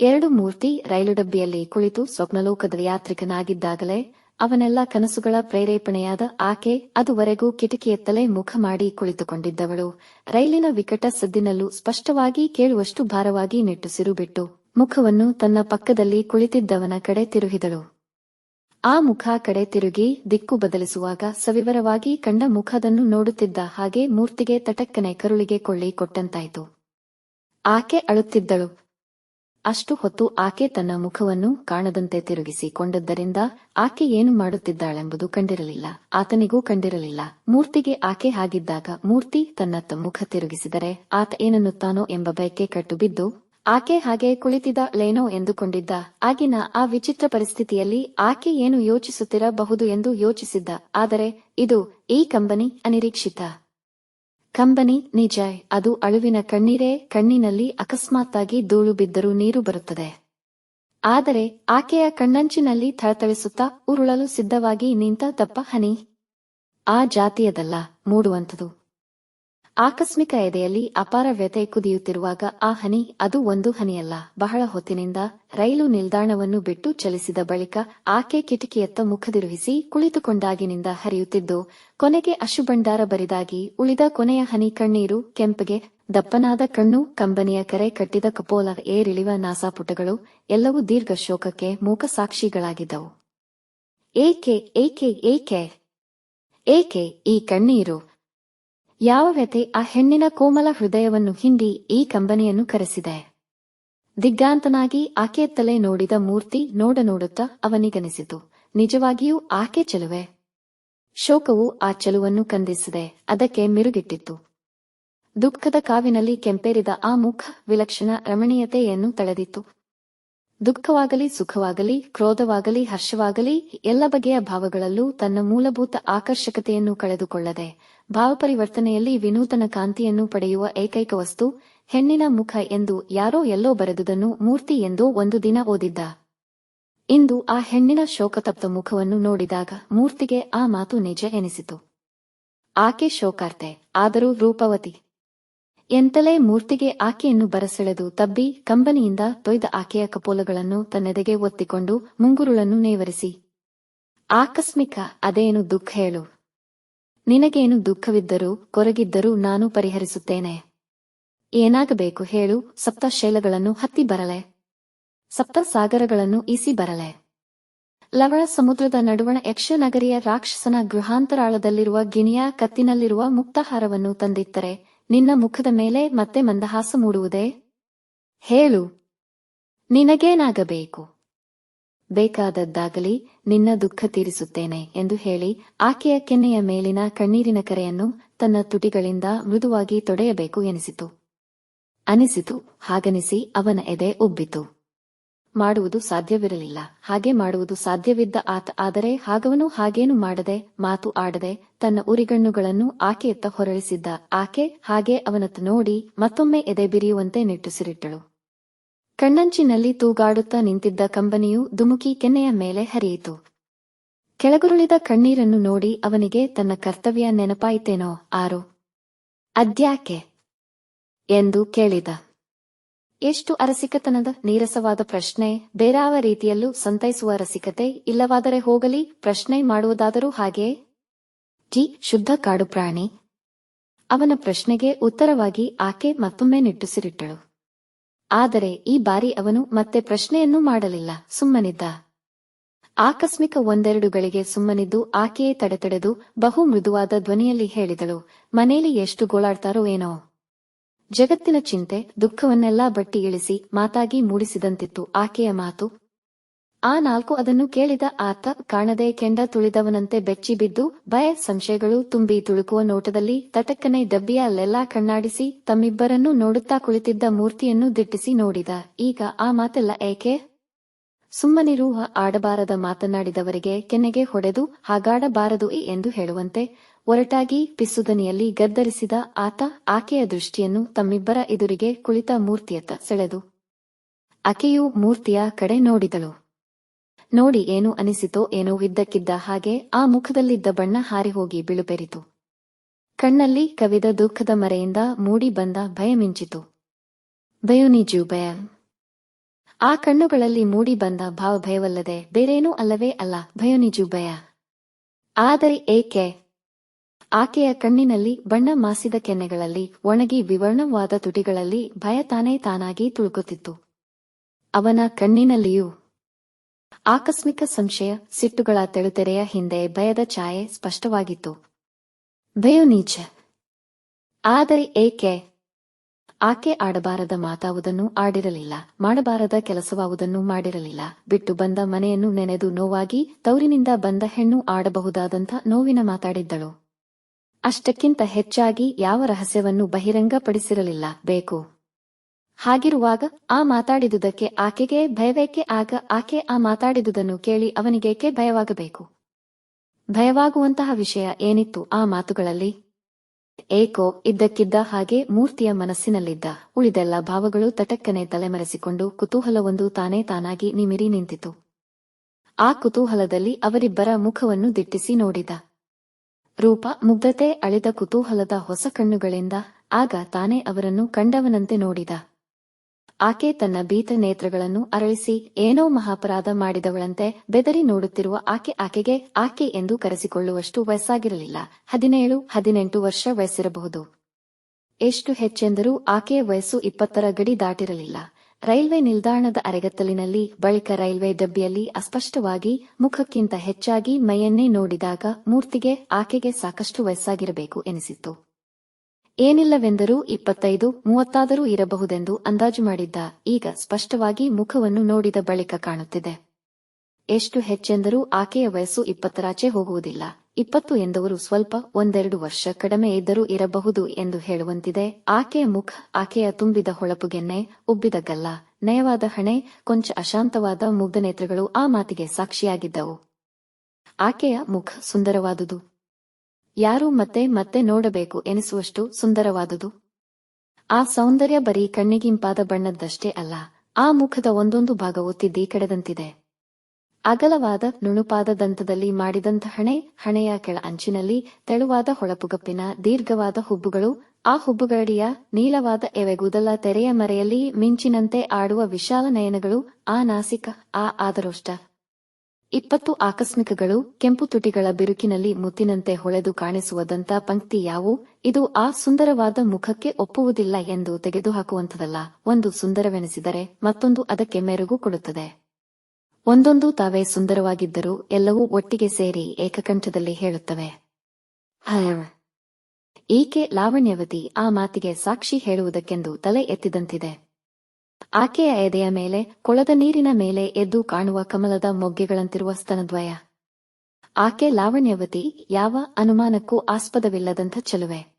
Speaker 3: ಎರಡು ಮೂರ್ತಿ ರೈಲು ಡಬ್ಬಿಯಲ್ಲಿ ಕುಳಿತು ಸ್ವಪ್ನಲೋಕದ ಯಾತ್ರಿಕನಾಗಿದ್ದಾಗಲೇ ಅವನೆಲ್ಲ ಕನಸುಗಳ ಪ್ರೇರೇಪಣೆಯಾದ ಆಕೆ ಅದುವರೆಗೂ ಕಿಟಕಿಯತ್ತಲೇ ಮುಖ ಮಾಡಿ ಕುಳಿತುಕೊಂಡಿದ್ದವಳು. ರೈಲಿನ ವಿಕಟ ಸದ್ದಿನಲ್ಲೂ ಸ್ಪಷ್ಟವಾಗಿ ಕೇಳುವಷ್ಟು ಭಾರವಾಗಿ ನಿಟ್ಟುಸಿರು ಬಿಟ್ಟು ಮುಖವನ್ನು ತನ್ನ ಪಕ್ಕದಲ್ಲಿ ಕುಳಿತಿದ್ದವನ ಕಡೆ ತಿರುಹಿದಳು ಆ ಮುಖ ಕಡೆ ತಿರುಗಿ ದಿಕ್ಕು ಬದಲಿಸುವಾಗ ಸವಿವರವಾಗಿ ಕಂಡ ಮುಖದನ್ನು ನೋಡುತ್ತಿದ್ದ ಹಾಗೆ ಮೂರ್ತಿಗೆ ತಟಕ್ಕನೆ ಕರುಳಿಗೆ ಕೊಳ್ಳಿ ಕೊಟ್ಟಂತಾಯಿತು. ಆಕೆ ಅಳುತ್ತಿದ್ದಳು. ಅಷ್ಟು ಹೊತ್ತು ಆಕೆ ತನ್ನ ಮುಖವನ್ನು ಕಾಣದಂತೆ ತಿರುಗಿಸಿ ಕೊಂಡದ್ದರಿಂದ ಆಕೆ ಏನು ಮಾಡುತ್ತಿದ್ದಾಳೆಂಬುದು ಕಂಡಿರಲಿಲ್ಲ. ಆತನಿಗೂ ಕಂಡಿರಲಿಲ್ಲ. ಮೂರ್ತಿಗೆ ಆಕೆ ಹಾಗಿದ್ದಾಗ ಮೂರ್ತಿ ತನ್ನತ್ತ ಮುಖ ತಿರುಗಿಸಿದರೆ ಆತ ಏನನ್ನುತ್ತಾನೋ ಎಂಬ ಬಯಕೆ ಕಟ್ಟುಬಿದ್ದು ಆಕೆ ಹಾಗೆ ಕುಳಿತಿದ್ದಳೇನೋ ಎಂದುಕೊಂಡಿದ್ದ. ಆಗಿನ ಆ ವಿಚಿತ್ರ ಪರಿಸ್ಥಿತಿಯಲ್ಲಿ ಆಕೆ ಏನು ಯೋಚಿಸುತ್ತಿರಬಹುದು ಎಂದು ಯೋಚಿಸಿದ್ದ. ಆದರೆ ಇದು ಈ ಕಂಬನಿ ಅನಿರೀಕ್ಷಿತ. ಕಂಬನಿ, ನಿಜ, ಅದು ಅಳುವಿನ ಕಣ್ಣೀರೇ ಕಣ್ಣಿನಲ್ಲಿ ಅಕಸ್ಮಾತ್ತಾಗಿ ಧೂಳು ಬಿದ್ದರೂ ನೀರು ಬರುತ್ತದೆ. ಆದರೆ ಆಕೆಯ ಕಣ್ಣಂಚಿನಲ್ಲಿ ಥಳಥಳಿಸುತ್ತಾ ಉರುಳಲು ಸಿದ್ಧವಾಗಿ ನಿಂತ ದಪ್ಪ ಹನಿ. ಆ ಜಾತಿಯದಲ್ಲ, ಮೂಡುವಂಥದು. ಆಕಸ್ಮಿಕ ಎದೆಯಲ್ಲಿ ಅಪಾರ ವ್ಯಥೆ ಕುದಿಯುತ್ತಿರುವಾಗ, ಆ ಹನಿ ಅದು ಒಂದು ಹನಿಯಲ್ಲ. ಬಹಳ ಹೊತ್ತಿನಿಂದ ರೈಲು ನಿಲ್ದಾಣವನ್ನು ಬಿಟ್ಟು ಚಲಿಸಿದ ಬಳಿಕ ಆಕೆ ಕಿಟಕಿಯತ್ತ ಮುಖದಿರುಹಿಸಿ ಕುಳಿತುಕೊಂಡಾಗಿನಿಂದ ಹರಿಯುತ್ತಿದ್ದು, ಕೊನೆಗೆ ಅಶುಭಂಡಾರ ಬರಿದಾಗಿ ಉಳಿದ ಕೊನೆಯ ಹನಿ ಕಣ್ಣೀರು ಕೆಂಪಗೆ ದಪ್ಪನಾದ ಕಣ್ಣು ಕಂಬನಿಯ ಕರೆ ಕಟ್ಟಿದ ಕಪೋಲ ಏರಿಳಿವ ನಾಸಾಪುಟಗಳು ಎಲ್ಲವೂ ದೀರ್ಘ ಶೋಕಕ್ಕೆ ಮೂಕ ಸಾಕ್ಷಿಗಳಾಗಿದ್ದವು. ಏಕೆ ಏಕೆ ಏಕೆ ಏಕೆ ಈ ಕಣ್ಣೀರು? ಯಾವ ವ್ಯಥೆ ಆ ಹೆಣ್ಣಿನ ಕೋಮಲ ಹೃದಯವನ್ನು ಹಿಂಡಿ ಈ ಕಂಬನಿಯನ್ನು ಕರೆಸಿದೆ. ದಿಗ್ಗಾಂತನಾಗಿ ಆಕೆಯತ್ತಲೇ ನೋಡಿದ ಮೂರ್ತಿ ನೋಡ ನೋಡುತ್ತಾ ಅವನಿಗನಿಸಿತು. ನಿಜವಾಗಿಯೂ ಆಕೆ ಚೆಲುವೆ. ಶೋಕವು ಆ ಚೆಲುವನ್ನು ಕಂದಿಸಿದೆ. ಅದಕ್ಕೆ ಮಿರುಗಿಟ್ಟಿತ್ತು. ದುಃಖದ ಕಾವಿನಲ್ಲಿ ಕೆಂಪೇರಿದ ಆ ಮುಖ ವಿಲಕ್ಷಣ ರಮಣೀಯತೆಯನ್ನು ತಳೆದಿತ್ತು. ದುಃಖವಾಗಲಿ, ಸುಖವಾಗಲಿ, ಕ್ರೋಧವಾಗಲಿ, ಹರ್ಷವಾಗಲಿ, ಎಲ್ಲ ಬಗೆಯ ಭಾವಗಳಲ್ಲೂ ತನ್ನ ಮೂಲಭೂತ ಆಕರ್ಷಕತೆಯನ್ನು ಕಳೆದುಕೊಳ್ಳದೆ ಭಾವಪರಿವರ್ತನೆಯಲ್ಲಿ ವಿನೂತನ ಕಾಂತಿಯನ್ನು ಪಡೆಯುವ ಏಕೈಕ ವಸ್ತು, ಹೆಣ್ಣಿನ ಮುಖ ಎಂದು ಯಾರೋ ಎಲ್ಲೋ ಬರೆದುದನ್ನು ಮೂರ್ತಿ ಎಂದೋ ಒಂದು ದಿನ ಓದಿದ್ದ. ಇಂದು ಆ ಹೆಣ್ಣಿನ ಶೋಕತಪ್ತ ಮುಖವನ್ನು ನೋಡಿದಾಗ ಮೂರ್ತಿಗೆ ಆ ಮಾತು ನಿಜ ಎನಿಸಿತು. ಆಕೆ ಶೋಕಾರ್ತೆ, ಆದರೂ ರೂಪವತಿ. ಎಂತಲೇ ಮೂರ್ತಿಗೆ ಆಕೆಯನ್ನು ಬರಸೆಳೆದು ತಬ್ಬಿ ಕಂಬನಿಯಿಂದ ತೊಯ್ದ ಆಕೆಯ ಕಪೋಲಗಳನ್ನು ತನ್ನೆದೆಗೆ ಒತ್ತಿಕೊಂಡು ಮುಂಗುರುಳನ್ನು ನೇವರಿಸಿ. ಆಕಸ್ಮಿಕ ಅದೇನು ದುಃಖ ಹೇಳು. ನಿನಗೇನು ದುಃಖವಿದ್ದರೂ ಕೊರಗಿದ್ದರೂ ನಾನು ಪರಿಹರಿಸುತ್ತೇನೆ. ಏನಾಗಬೇಕು ಹೇಳು ಸಪ್ತ ಶೈಲಗಳನ್ನು ಹತ್ತಿ ಬರಲೆ. ಸಪ್ತ ಸಾಗರಗಳನ್ನು ಈಸಿ ಬರಲೆ. ಲವಣ ಸಮುದ್ರದ ನಡುವಣ ಯಕ್ಷನಗರಿಯ ರಾಕ್ಷಸನ ಗೃಹಾಂತರಾಳದಲ್ಲಿರುವ ಗಿಣಿಯ ಕತ್ತಿನಲ್ಲಿರುವ ಮುಕ್ತಾಹಾರವನ್ನು ತಂದಿತ್ತರೆ ನಿನ್ನ ಮುಖದ ಮೇಲೆ ಮತ್ತೆ ಮಂದಹಾಸ ಮೂಡುವುದೇ? ಹೇಳು. ನಿನಗೇನಾಗಬೇಕು? ಬೇಕಾದದ್ದಾಗಲಿ ನಿನ್ನ ದುಃಖ ತೀರಿಸುತ್ತೇನೆ ಎಂದು ಹೇಳಿ ಆಕೆಯ ಕೆನ್ನೆಯ ಮೇಲಿನ ಕಣ್ಣೀರಿನ ಕರೆಯನ್ನು ತನ್ನ ತುಟಿಗಳಿಂದ ಮೃದುವಾಗಿ ತೊಡೆಯಬೇಕು ಎನಿಸಿತು. ಅನಿಸಿತು, ಹಾಗನಿಸಿ ಅವನ ಎದೆ ಉಬ್ಬಿತು. ಮಾಡುವುದು ಸಾಧ್ಯವಿರಲಿಲ್ಲ, ಹಾಗೆ ಮಾಡುವುದು ಸಾಧ್ಯವಿದ್ದ ಆತ, ಆದರೆ ಹಾಗವನು ಹಾಗೇನು ಮಾಡದೆ, ಮಾತು ಆಡದೆ, ತನ್ನ ಉರಿಗಣ್ಣುಗಳನ್ನು ಆಕೆಯತ್ತ ಹೊರಳಿಸಿದ್ದ. ಆಕೆ ಹಾಗೆ ಅವನತ್ತ ನೋಡಿ ಮತ್ತೊಮ್ಮೆ ಎದೆ ಬಿರಿಯುವಂತೆ ನಿಟ್ಟುಸಿರಿಟ್ಟಳು. ಕಣ್ಣಂಚಿನಲ್ಲಿ ತೂಗಾಡುತ್ತಾ ನಿಂತಿದ್ದ ಕಂಬನಿಯು ದುಮುಕಿ ಕೆನ್ನೆಯ ಮೇಲೆ ಹರಿಯಿತು. ಕೆಳಗುರುಳಿದ ಕಣ್ಣೀರನ್ನು ನೋಡಿ ಅವನಿಗೆ ತನ್ನ ಕರ್ತವ್ಯ ನೆನಪಾಯಿತೇನೋ ಆರು. ಅದ್ಯಾಕೆ? ಎಂದು ಕೇಳಿದ. ಎಷ್ಟು ಅರಸಿಕತನದ, ನೀರಸವಾದ ಪ್ರಶ್ನೆ, ಬೇರಾವ ರೀತಿಯಲ್ಲೂ ಸಂತೈಸುವ ರಸಿಕತೆ ಇಲ್ಲವಾದರೆ ಹೋಗಲಿ, ಪ್ರಶ್ನೆ ಮಾಡುವುದಾದರೂ ಹಾಗೆಯೇ ಜಿ, ಶುದ್ಧ ಕಾಡು ಪ್ರಾಣಿ ಅವನ ಪ್ರಶ್ನೆಗೆ ಉತ್ತರವಾಗಿ ಆಕೆ ಮತ್ತೊಮ್ಮೆ ನಿಟ್ಟುಸಿರಿಟ್ಟಳು. ಆದರೆ ಈ ಬಾರಿ ಅವನು ಮತ್ತೆ ಪ್ರಶ್ನೆಯನ್ನೂ ಮಾಡಲಿಲ್ಲ, ಸುಮ್ಮನಿದ್ದ. ಆಕಸ್ಮಿಕ ಒಂದೆರಡು ಗಳಿಗೆ ಸುಮ್ಮನಿದ್ದು ಆಕೆಯೇ ತಡೆತಡೆದು ಬಹು ಮೃದುವಾದ ಧ್ವನಿಯಲ್ಲಿ ಹೇಳಿದಳು ಮನೆಯಲ್ಲಿ ಎಷ್ಟು ಗೋಳಾಡ್ತಾರೋ ಏನೋ. ಜಗತ್ತಿನ ಚಿಂತೆ, ದುಃಖವನ್ನೆಲ್ಲ ಬಟ್ಟಿ ಇಳಿಸಿ ಮಾತಾಗಿ ಮೂಡಿಸಿದಂತಿತ್ತು ಆಕೆಯ ಮಾತು. ಆ ನಾಲ್ಕು ಅದನ್ನು ಕೇಳಿದ ಆತ ಕಾಣದೆ ಕೆಂಡ ತುಳಿದವನಂತೆ ಬೆಚ್ಚಿ ಬಿದ್ದು ಭಯ ಸಂಶಯಗಳು ತುಂಬಿ ತುಳುಕುವ ನೋಟದಲ್ಲಿ ತಟಕ್ಕನೆ ಡಬ್ಬಿಯ ಅಲ್ಲೆಲ್ಲಾ ಕಣ್ಣಾಡಿಸಿ ತಮ್ಮಿಬ್ಬರನ್ನೂ ನೋಡುತ್ತಾ ಕುಳಿತಿದ್ದ ಮೂರ್ತಿಯನ್ನು ದಿಟ್ಟಿಸಿ ನೋಡಿದ. ಈಗ ಆ ಮಾತೆಲ್ಲ ಏಕೆ? ಸುಮ್ಮನಿರುವ ಆಡಬಾರದ ಮಾತನಾಡಿದವರಿಗೆ ಕೆನೆಗೆ ಹೊಡೆದು ಹಾಗಾಡಬಾರದು ಎಂದು ಹೇಳುವಂತೆ ಒರಟಾಗಿ ಪಿಸುದನಿಯಲ್ಲಿ ಗದ್ದರಿಸಿದ ಆತ ಆಕೆಯ ದೃಷ್ಟಿಯನ್ನು ತಮ್ಮಿಬ್ಬರ ಎದುರಿಗೆ ಕುಳಿತ ಮೂರ್ತಿಯತ್ತ ಸೆಳೆದು. ಆಕೆಯು ಮೂರ್ತಿಯ ಕಡೆ ನೋಡಿದಳು. ನೋಡಿ ಏನು ಅನಿಸಿತೋ ಏನೋ ಇದ್ದಕ್ಕಿದ್ದ ಹಾಗೆ ಆ ಮುಖದಲ್ಲಿದ್ದ ಬಣ್ಣ ಹಾರಿಹೋಗಿ ಬಿಳುಬೆರಿತು ಕಣ್ಣಲ್ಲಿ ಕವಿದ ದುಃಖದ ಮರೆಯಿಂದ ಮೂಡಿ ಬಂದ ಭಯ ಮಿಂಚಿತು. ಬಯೋನಿಜು ಭಯ. ಆ ಕಣ್ಣುಗಳಲ್ಲಿ ಮೂಡಿ ಬಂದ ಭಾವಭಯವಲ್ಲದೆ ಬೇರೇನೂ ಅಲ್ಲವೇ ಅಲ್ಲ ಭಯೋನಿಜು ಭಯ. ಆದರೆ ಏಕೆ? ಆಕೆಯ ಕಣ್ಣಿನಲ್ಲಿ ಬಣ್ಣ ಮಾಸಿದ ಕೆನ್ನೆಗಳಲ್ಲಿ ಒಣಗಿ ವಿವರ್ಣವಾದ ತುಟಿಗಳಲ್ಲಿ ಭಯ ತಾನೇ ತಾನಾಗಿ ತುಳುಕುತ್ತಿತ್ತು. ಅವನ ಕಣ್ಣಿನಲ್ಲಿಯೂ ಆಕಸ್ಮಿಕ ಸಂಶಯ ಸಿಟ್ಟುಗಳ ತೆಳುತೆರೆಯ ಹಿಂದೆ ಭಯದ ಛಾಯೆ ಸ್ಪಷ್ಟವಾಗಿತ್ತು. ಭಯೋ ನೀಚ. ಆದರೆ ಏಕೆ? ಆಕೆ ಆಡಬಾರದ ಮಾತಾವುದನ್ನು ಆಡಿರಲಿಲ್ಲ. ಮಾಡಬಾರದ ಕೆಲಸವಾವುದನ್ನು ಮಾಡಿರಲಿಲ್ಲ. ಬಿಟ್ಟು ಬಂದ ಮನೆಯನ್ನು ನೆನೆದು ನೋವಾಗಿ ತೌರಿನಿಂದ ಬಂದ ಹೆಣ್ಣು ಆಡಬಹುದಾದಂಥ ನೋವಿನ ಮಾತಾಡಿದ್ದಳು. ಅಷ್ಟಕ್ಕಿಂತ ಹೆಚ್ಚಾಗಿ ಯಾವ ರಹಸ್ಯವನ್ನು ಬಹಿರಂಗಪಡಿಸಿರಲಿಲ್ಲ. ಬೇಕು. ಹಾಗಿರುವಾಗ ಆ ಮಾತಾಡಿದುದಕ್ಕೆ ಆಕೆಗೆ ಭಯವೇಕೆ? ಆಗ ಆಕೆ ಆ ಮಾತಾಡಿದುದನ್ನು ಕೇಳಿ ಅವನಿಗೇಕೆ ಭಯವಾಗಬೇಕು? ಭಯವಾಗುವಂತಹ ವಿಷಯ ಏನಿತ್ತು ಆ ಮಾತುಗಳಲ್ಲಿ? ಏಕೋ, ಇದ್ದಕ್ಕಿದ್ದ ಹಾಗೆ ಮೂರ್ತಿಯ ಮನಸ್ಸಿನಲ್ಲಿದ್ದ ಉಳಿದೆಲ್ಲ ಭಾವಗಳು ತಟಕ್ಕನೆ ತಲೆಮರೆಸಿಕೊಂಡು ಕುತೂಹಲವೊಂದು ತಾನೇ ತಾನಾಗಿ ನಿಮಿರಿ ನಿಂತಿತು. ಆ ಕುತೂಹಲದಲ್ಲಿ ಅವರಿಬ್ಬರ ಮುಖವನ್ನು ದಿಟ್ಟಿಸಿ ನೋಡಿದ. ರೂಪ, ಮುಗ್ಧತೆ ಅಳಿದ ಕುತೂಹಲದ ಹೊಸ ಕಣ್ಣುಗಳಿಂದ ಆಗ ತಾನೇ ಅವರನ್ನು ಕಂಡವನಂತೆ ನೋಡಿದ. ಆಕೆ ತನ್ನ ಭೀತ ನೇತ್ರಗಳನ್ನು ಅರಳಿಸಿ, ಏನೋ ಮಹಾಪರಾಧ ಮಾಡಿದವಳಂತೆ ಬೆದರಿ ನೋಡುತ್ತಿರುವ ಆಕೆ ಆಕೆಗೆ, ಆಕೆ ಎಂದು ಕರೆಸಿಕೊಳ್ಳುವಷ್ಟು ವಯಸ್ಸಾಗಿರಲಿಲ್ಲ. ಹದಿನೇಳು, ಹದಿನೆಂಟು ವರ್ಷ ವಯಸ್ಸಿರಬಹುದು. ಎಷ್ಟು ಹೆಚ್ಚೆಂದರೂ ಆಕೆಯ ವಯಸ್ಸು ಇಪ್ಪತ್ತರ ಗಡಿ ದಾಟಿರಲಿಲ್ಲ. ರೈಲ್ವೆ ನಿಲ್ದಾಣದ ಅರೆಗತ್ತಲಿನಲ್ಲಿ, ಬಳಿಕ ರೈಲ್ವೆ ಡಬ್ಬಿಯಲ್ಲಿ ಅಸ್ಪಷ್ಟವಾಗಿ, ಮುಖಕ್ಕಿಂತ ಹೆಚ್ಚಾಗಿ ಮೈಯನ್ನೇ ನೋಡಿದಾಗ ಮೂರ್ತಿಗೆ, ಆಕೆಗೆ ಸಾಕಷ್ಟು ವಯಸ್ಸಾಗಿರಬೇಕು ಎನಿಸಿತ್ತು. ಏನಿಲ್ಲವೆಂದರೂ ಇಪ್ಪತ್ತೈದು, ಮೂವತ್ತಾದರೂ ಇರಬಹುದೆಂದು ಅಂದಾಜು ಮಾಡಿದ್ದ, ಈಗ ಸ್ಪಷ್ಟವಾಗಿ ಮುಖವನ್ನು ನೋಡಿದ ಬಳಿಕ ಕಾಣುತ್ತಿದೆ. ಎಷ್ಟು ಹೆಚ್ಚೆಂದರೂ ಆಕೆಯ ವಯಸ್ಸು ಇಪ್ಪತ್ತರಾಚೆ ಹೋಗುವುದಿಲ್ಲ. ಇಪ್ಪತ್ತು ಎಂದವರು ಸ್ವಲ್ಪ, ಒಂದೆರಡು ವರ್ಷ ಕಡಿಮೆ ಇದ್ದರೂ ಇರಬಹುದು ಎಂದು ಹೇಳುವಂತಿದೆ. ಆಕೆಯ ಮುಖ, ಆಕೆಯ ತುಂಬಿದ ಹೊಳಪುಗೆನ್ನೆ ಉಬ್ಬಿದ ಗಲ್ಲ, ನಯವಾದ ಹಣೆ, ಕೊಂಚ ಅಶಾಂತವಾದ ಮುಗ್ಧ ನೇತ್ರಗಳು ಆ ಮಾತಿಗೆ ಸಾಕ್ಷಿಯಾಗಿದ್ದವು. ಆಕೆಯ ಮುಖ ಸುಂದರವಾದುದು. ಯಾರೂ ಮತ್ತೆ ಮತ್ತೆ ನೋಡಬೇಕು ಎನಿಸುವಷ್ಟು ಸುಂದರವಾದುದು. ಆ ಸೌಂದರ್ಯ ಬರೀ ಕಣ್ಣಿಗಿಂಪಾದ ಬಣ್ಣದ್ದಷ್ಟೇ ಅಲ್ಲ, ಆ ಮುಖದ ಒಂದೊಂದು ಭಾಗವು ತಿದ್ದಿ ಕಡೆದಂತಿದೆ. ಅಗಲವಾದ ನುಣುಪಾದ ದಂತದಲ್ಲಿ ಮಾಡಿದಂತ ಹಣೆ, ಹಣೆಯ ಕೆಳ ಅಂಚಿನಲ್ಲಿ ತೆಳುವಾದ ಹೊಳಪುಗಪ್ಪಿನ ದೀರ್ಘವಾದ ಹುಬ್ಬುಗಳು, ಆ ಹುಬ್ಬುಗಳಡಿಯ ನೀಲವಾದ ಎವೆಗೂದಲ ತೆರೆಯ ಮರೆಯಲ್ಲಿ ಮಿಂಚಿನಂತೆ ಆಡುವ ವಿಶಾಲ ನಯನಗಳು, ಆ ನಾಸಿಕ, ಆ ಆದರೋಷ್ಟ. ಇಪ್ಪತ್ತು ಆಕಸ್ಮಿಕಗಳು ಕೆಂಪು ತುಟಿಗಳ ಬಿರುಕಿನಲ್ಲಿ ಮುತ್ತಿನಂತೆ ಹೊಳೆದು ಕಾಣಿಸುವದಂತ ಪಂಕ್ತಿ ಯಾವು? ಇದು ಆ ಸುಂದರವಾದ ಮುಖಕ್ಕೆ ಒಪ್ಪುವುದಿಲ್ಲ ಎಂದು ತೆಗೆದುಹಾಕುವಂಥದಲ್ಲ. ಒಂದು ಸುಂದರವೆನಿಸಿದರೆ ಮತ್ತೊಂದು ಅದಕ್ಕೆ ಮೆರುಗು ಕೊಡುತ್ತದೆ. ಒಂದೊಂದು ತಾವೇ ಸುಂದರವಾಗಿದ್ದರೂ ಎಲ್ಲವೂ ಒಟ್ಟಿಗೆ ಸೇರಿ ಏಕಕಂಠದಲ್ಲಿ ಹೇಳುತ್ತವೆ. ಈಕೆ ಲಾವಣ್ಯವತಿ ಆ ಮಾತಿಗೆ ಸಾಕ್ಷಿ ಹೇಳುವುದಕ್ಕೆಂದು ತಲೆ ಎತ್ತಿದಂತಿದೆ. ಆಕೆಯ ಎದೆಯ ಮೇಲೆ, ಕೊಳದ ನೀರಿನ ಮೇಲೆ ಎದ್ದು ಕಾಣುವ ಕಮಲದ ಮೊಗ್ಗೆಗಳಂತಿರುವ ಸ್ತನದ್ವಯ. ಆಕೆ ಲಾವಣ್ಯವತಿ, ಯಾವ ಅನುಮಾನಕ್ಕೂ ಆಸ್ಪದವಿಲ್ಲದಂಥ ಚೆಲುವೆ.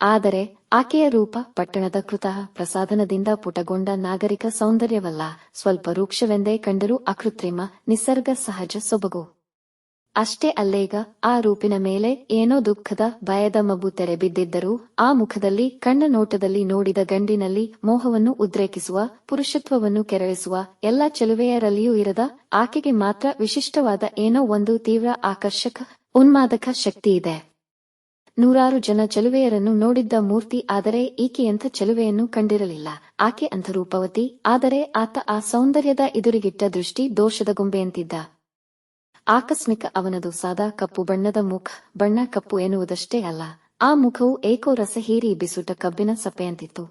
Speaker 3: ಆದರೆ ಆಕೆಯ ರೂಪ ಪಟ್ಟಣದ ಕೃತ ಪ್ರಸಾದನದಿಂದ ಪುಟಗೊಂಡ ನಾಗರಿಕ ಸೌಂದರ್ಯವಲ್ಲ. ಸ್ವಲ್ಪ ರೂಕ್ಷವೆಂದೇ ಕಂಡರೂ ಅಕೃತ್ರಿಮ, ನಿಸರ್ಗ ಸಹಜ ಸೊಬಗು. ಅಷ್ಟೇ ಅಲ್ಲೇಗ ಆ ರೂಪಿನ ಮೇಲೆ ಏನೋ ದುಃಖದ ಭಯದ ಮಗು ತೆರೆ ಬಿದ್ದಿದ್ದರೂ ಆ ಮುಖದಲ್ಲಿ ಕಣ್ಣ ನೋಟದಲ್ಲಿ ನೋಡಿದ ಗಂಡಿನಲ್ಲಿ ಮೋಹವನ್ನು ಉದ್ರೇಕಿಸುವ, ಪುರುಷತ್ವವನ್ನು ಕೆರಳಿಸುವ, ಎಲ್ಲ ಚೆಲುವೆಯರಲ್ಲಿಯೂ ಇರದ ಆಕೆಗೆ ಮಾತ್ರ ವಿಶಿಷ್ಟವಾದ ಏನೋ ಒಂದು ತೀವ್ರ ಆಕರ್ಷಕ, ಉನ್ಮಾದಕ ಶಕ್ತಿಯಿದೆ ನೂರಾರು ಜನ ಚಲುವೆಯರನ್ನು ನೋಡಿದ್ದ ಮೂರ್ತಿ ಆದರೆ ಈಕೆಯಂಥ ಚಲುವೆಯನ್ನು ಕಂಡಿರಲಿಲ್ಲ. ಆಕೆ ಅಂಥ ರೂಪವತಿ ಆದರೆ ಆತ ಆ ಸೌಂದರ್ಯದ ಎದುರಿಗಿಟ್ಟ ದೃಷ್ಟಿ ದೋಷದ ಗೊಂಬೆಯಂತಿದ್ದ. ಆಕಸ್ಮಿಕ ಅವನದು ಸಾದಾ ಕಪ್ಪು ಬಣ್ಣದ ಮುಖ, ಬಣ್ಣ ಕಪ್ಪು ಎನ್ನುವುದಷ್ಟೇ ಅಲ್ಲ, ಆ ಮುಖವು ಏಕೋ ರಸ ಹೀರಿ ಬಿಸುಟ ಕಬ್ಬಿನ ಸಪೆಯಂತಿತ್ತು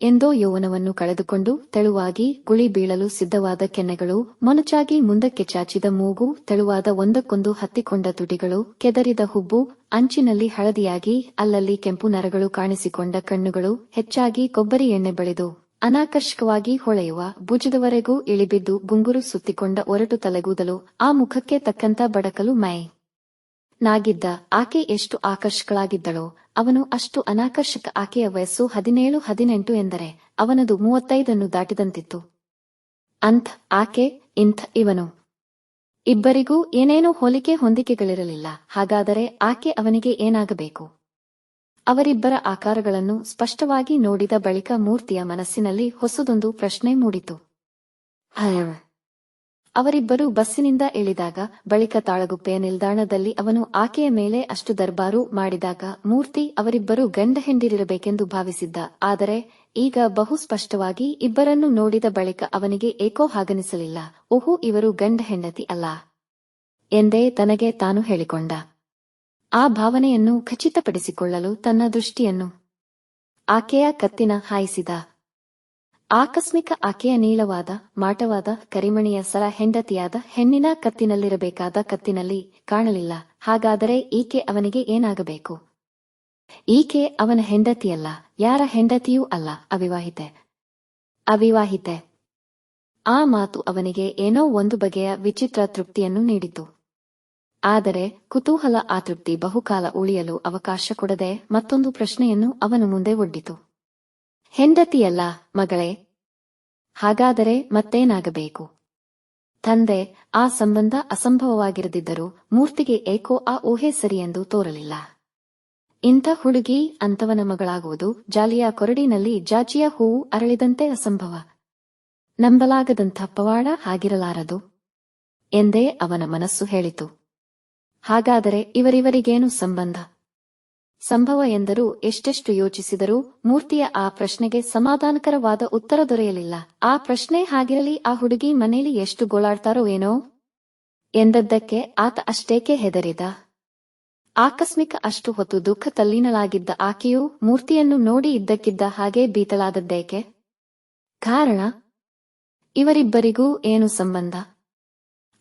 Speaker 3: ಎಂದೋ ಯೌವನವನ್ನು ಕಳೆದುಕೊಂಡು ತೆಳುವಾಗಿ ಗುಳಿ ಬೀಳಲು ಸಿದ್ಧವಾದ ಕೆನ್ನೆಗಳು, ಮೊನಚಾಗಿ ಮುಂದಕ್ಕೆ ಚಾಚಿದ ಮೂಗು, ತೆಳುವಾದ ಒಂದಕ್ಕೊಂದು ಹತ್ತಿಕೊಂಡ ತುಟಿಗಳು, ಕೆದರಿದ ಹುಬ್ಬು, ಅಂಚಿನಲ್ಲಿ ಹಳದಿಯಾಗಿ, ಅಲ್ಲಲ್ಲಿ ಕೆಂಪು ನರಗಳು ಕಾಣಿಸಿಕೊಂಡ ಕಣ್ಣುಗಳು, ಹೆಚ್ಚಾಗಿ ಕೊಬ್ಬರಿ ಎಣ್ಣೆ ಬಳಿದು ಅನಾಕರ್ಷಕವಾಗಿ ಹೊಳೆಯುವ ಭುಜದವರೆಗೂ ಇಳಿಬಿದ್ದು ಗುಂಗುರು ಸುತ್ತಿಕೊಂಡ ಒರಟು ತಲೆಗೂದಲು ಆ ಮುಖಕ್ಕೆ ತಕ್ಕಂತ ಬಡಕಲು ಮೈ. ನಾಗಿದ್ದ ಆಕೆ ಎಷ್ಟು ಆಕರ್ಷಕಳಾಗಿದ್ದಳೋ, ಅವನು ಅಷ್ಟು ಅನಾಕರ್ಷಕ ಆಕೆಯ ವಯಸ್ಸು ಹದಿನೇಳು, ಹದಿನೆಂಟು ಎಂದರೆ ಅವನದು ಮೂವತ್ತೈದನ್ನು ದಾಟಿದಂತಿತ್ತು. ಅಂಥ ಆಕೆ, ಇಂಥ ಇವನು. ಇಬ್ಬರಿಗೂ ಏನೇನೋ ಹೋಲಿಕೆ ಹೊಂದಿಕೆಗಳಿರಲಿಲ್ಲ, ಹಾಗಾದರೆ ಆಕೆ ಅವನಿಗೆ ಏನಾಗಬೇಕು? ಅವರಿಬ್ಬರ ಆಕಾರಗಳನ್ನು ಸ್ಪಷ್ಟವಾಗಿ ನೋಡಿದ ಬಳಿಕ ಮೂರ್ತಿಯ ಮನಸ್ಸಿನಲ್ಲಿ ಹೊಸದೊಂದು ಪ್ರಶ್ನೆ ಮೂಡಿತು. ಅವರಿಬ್ಬರು ಬಸ್ಸಿನಿಂದ ಇಳಿದಾಗ ಬಳಿಕ ತಾಳಗುಪ್ಪೆಯ ನಿಲ್ದಾಣದಲ್ಲಿ ಅವನು ಆಕೆಯ ಮೇಲೆ ಅಷ್ಟು ದರ್ಬಾರು ಮಾಡಿದಾಗ ಮೂರ್ತಿ ಅವರಿಬ್ಬರು ಗಂಡ ಹೆಂಡಿರಿರಬೇಕೆಂದು ಭಾವಿಸಿದ್ದ. ಆದರೆ ಈಗ ಬಹು ಸ್ಪಷ್ಟವಾಗಿ ಇಬ್ಬರನ್ನು ನೋಡಿದ ಬಳಿಕ ಅವನಿಗೆ ಏಕೋ ಹಾಗನಿಸಲಿಲ್ಲ. ಓಹೋ ಇವರು ಗಂಡ ಹೆಂಡತಿ ಅಲ್ಲ. ಎಂದೇ ತನಗೆ ತಾನು ಹೇಳಿಕೊಂಡ. ಆ ಭಾವನೆಯನ್ನು ಖಚಿತಪಡಿಸಿಕೊಳ್ಳಲು ತನ್ನ ದೃಷ್ಟಿಯನ್ನು ಆಕೆಯ ಕತ್ತಿನ ಹಾಯಿಸಿದ. ಆಕಸ್ಮಿಕ ಆಕೆಯ ನೀಳವಾದ ಮಾಟವಾದ, ಕರಿಮಣಿಯ ಸರ ಹೆಂಡತಿಯಾದ ಹೆಣ್ಣಿನ ಕತ್ತಿನಲ್ಲಿರಬೇಕಾದ ಕತ್ತಿನಲ್ಲಿ ಕಾಣಲಿಲ್ಲ. ಹಾಗಾದರೆ ಈಕೆ ಅವನಿಗೆ ಏನಾಗಬೇಕು? ಈಕೆ ಅವನ ಹೆಂಡತಿಯಲ್ಲ, ಯಾರ ಹೆಂಡತಿಯೂ ಅಲ್ಲ. ಅವಿವಾಹಿತೆ. ಅವಿವಾಹಿತೆ. ಆ ಮಾತು ಅವನಿಗೆ ಏನೋ ಒಂದು ಬಗೆಯ ವಿಚಿತ್ರ ತೃಪ್ತಿಯನ್ನು ನೀಡಿತು. ಆದರೆ ಕುತೂಹಲ ಆತೃಪ್ತಿ ತೃಪ್ತಿ ಬಹುಕಾಲ ಉಳಿಯಲು ಅವಕಾಶ ಕೊಡದೆ ಮತ್ತೊಂದು ಪ್ರಶ್ನೆಯನ್ನು ಅವನು ಮುಂದೆ ಒಡ್ಡಿತು. ಹೆಂಡತಿಯಲ್ಲ, ಮಗಳೇ? ಹಾಗಾದರೆ ಮತ್ತೇನಾಗಬೇಕು? ತಂದೆ, ಆ ಸಂಬಂಧ ಅಸಂಭವವಾಗಿರದಿದ್ದರೂ ಮೂರ್ತಿಗೆ ಏಕೋ ಆ ಊಹೆ ಸರಿಯೆಂದು ತೋರಲಿಲ್ಲ. ಇಂಥ ಹುಡುಗಿ ಅಂತವನ ಮಗಳಾಗುವುದು, ಜಾಲಿಯ ಕೊರಡಿನಲ್ಲಿ ಜಾಜಿಯ ಹೂವು ಅರಳಿದಂತೆ ಅಸಂಭವ. ನಂಬಲಾಗದಂಥ ಪವಾಡ ಆಗಿರಲಾರದು ಎಂದೇ ಅವನ ಮನಸ್ಸು ಹೇಳಿತು. ಹಾಗಾದರೆ ಇವರಿವರಿಗೇನು ಸಂಬಂಧ? ಸಂಭವ ಎಂದರೂ ಎಷ್ಟೆಷ್ಟು ಯೋಚಿಸಿದರೂ ಮೂರ್ತಿಯ ಆ ಪ್ರಶ್ನೆಗೆ ಸಮಾಧಾನಕರವಾದ ಉತ್ತರ ದೊರೆಯಲಿಲ್ಲ. ಆ ಪ್ರಶ್ನೆ ಹಾಗಿರಲಿ, ಆ ಹುಡುಗಿ ಮನೆಯಲ್ಲಿ ಎಷ್ಟು ಗೋಳಾಡ್ತಾರೋ ಏನೋ? ಎಂದದ್ದಕ್ಕೆ ಆತ ಅಷ್ಟೇಕೆ ಹೆದರಿದ? ಆಕಸ್ಮಿಕ ಅಷ್ಟು ಹೊತ್ತು ದುಃಖ ತಲ್ಲೀನಳಾಗಿದ್ದ ಆಕೆಯು ಮೂರ್ತಿಯನ್ನು ನೋಡಿ ಇದ್ದಕ್ಕಿದ್ದ ಹಾಗೆ ಬೀತಲಾದದ್ದೇಕೆ ಕಾರಣ? ಇವರಿಬ್ಬರಿಗೂ ಏನು ಸಂಬಂಧ?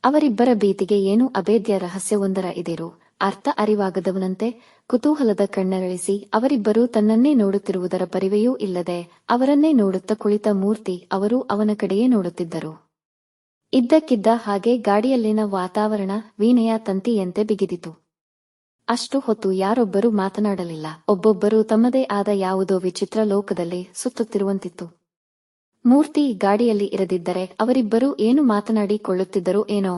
Speaker 3: ಅವರಿಬ್ಬರ ಭೀತಿಗೆ ಏನೂ ಅಭೇದ್ಯ ರಹಸ್ಯವೊಂದರ ಇದೆರು ಅರ್ಥ ಅರಿವಾಗದವನಂತೆ ಕುತೂಹಲದ ಕಣ್ಣರಳಿಸಿ ಅವರಿಬ್ಬರೂ ತನ್ನನ್ನೇ ನೋಡುತ್ತಿರುವುದರ ಪರಿವೆಯೂ ಇಲ್ಲದೆ ಅವರನ್ನೇ ನೋಡುತ್ತ ಕುಳಿತ ಮೂರ್ತಿ ಅವರು ಅವನ ಕಡೆಯೇ ನೋಡುತ್ತಿದ್ದರು. ಇದ್ದಕ್ಕಿದ್ದ ಹಾಗೆ ಗಾಡಿಯಲ್ಲಿನ ವಾತಾವರಣ ವೀಣೆಯ ತಂತಿಯಂತೆ ಬಿಗಿದಿತು. ಅಷ್ಟು ಹೊತ್ತು ಯಾರೊಬ್ಬರೂ ಮಾತನಾಡಲಿಲ್ಲ. ಒಬ್ಬೊಬ್ಬರು ತಮ್ಮದೇ ಆದ ಯಾವುದೋ ವಿಚಿತ್ರ ಲೋಕದಲ್ಲಿ ಸುತ್ತುತ್ತಿರುವಂತಿತ್ತು. ಮೂರ್ತಿ ಗಾಡಿಯಲ್ಲಿ ಇರದಿದ್ದರೆ ಅವರಿಬ್ಬರೂ ಏನು ಮಾತನಾಡಿಕೊಳ್ಳುತ್ತಿದ್ದರೋ ಏನೋ?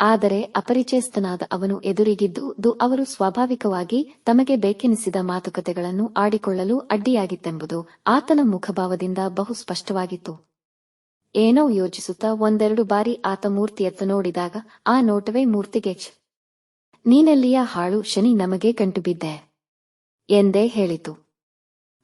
Speaker 3: ಆದರೆ ಅಪರಿಚಯಸ್ಥನಾದ ಅವನು ಎದುರಿಗಿದ್ದು ಅವರು ಸ್ವಾಭಾವಿಕವಾಗಿ ತಮಗೆ ಬೇಕೆನಿಸಿದ ಮಾತುಕತೆಗಳನ್ನು ಆಡಿಕೊಳ್ಳಲು ಅಡ್ಡಿಯಾಗಿತ್ತೆಂಬುದು ಆತನ ಮುಖಭಾವದಿಂದ ಬಹು ಸ್ಪಷ್ಟವಾಗಿತ್ತು. ಏನೋ ಯೋಚಿಸುತ್ತಾ ಒಂದೆರಡು ಬಾರಿ ಆತ ಮೂರ್ತಿಯತ್ತ ನೋಡಿದಾಗ ಆ ನೋಟವೇ ಮೂರ್ತಿಗೆ! ನೀನೆಲ್ಲಿಯ ಹಾಳು ಶನಿ ನಮಗೆ ಕಂಟುಬಿದ್ದೆ ಎಂದೇ ಹೇಳಿತು.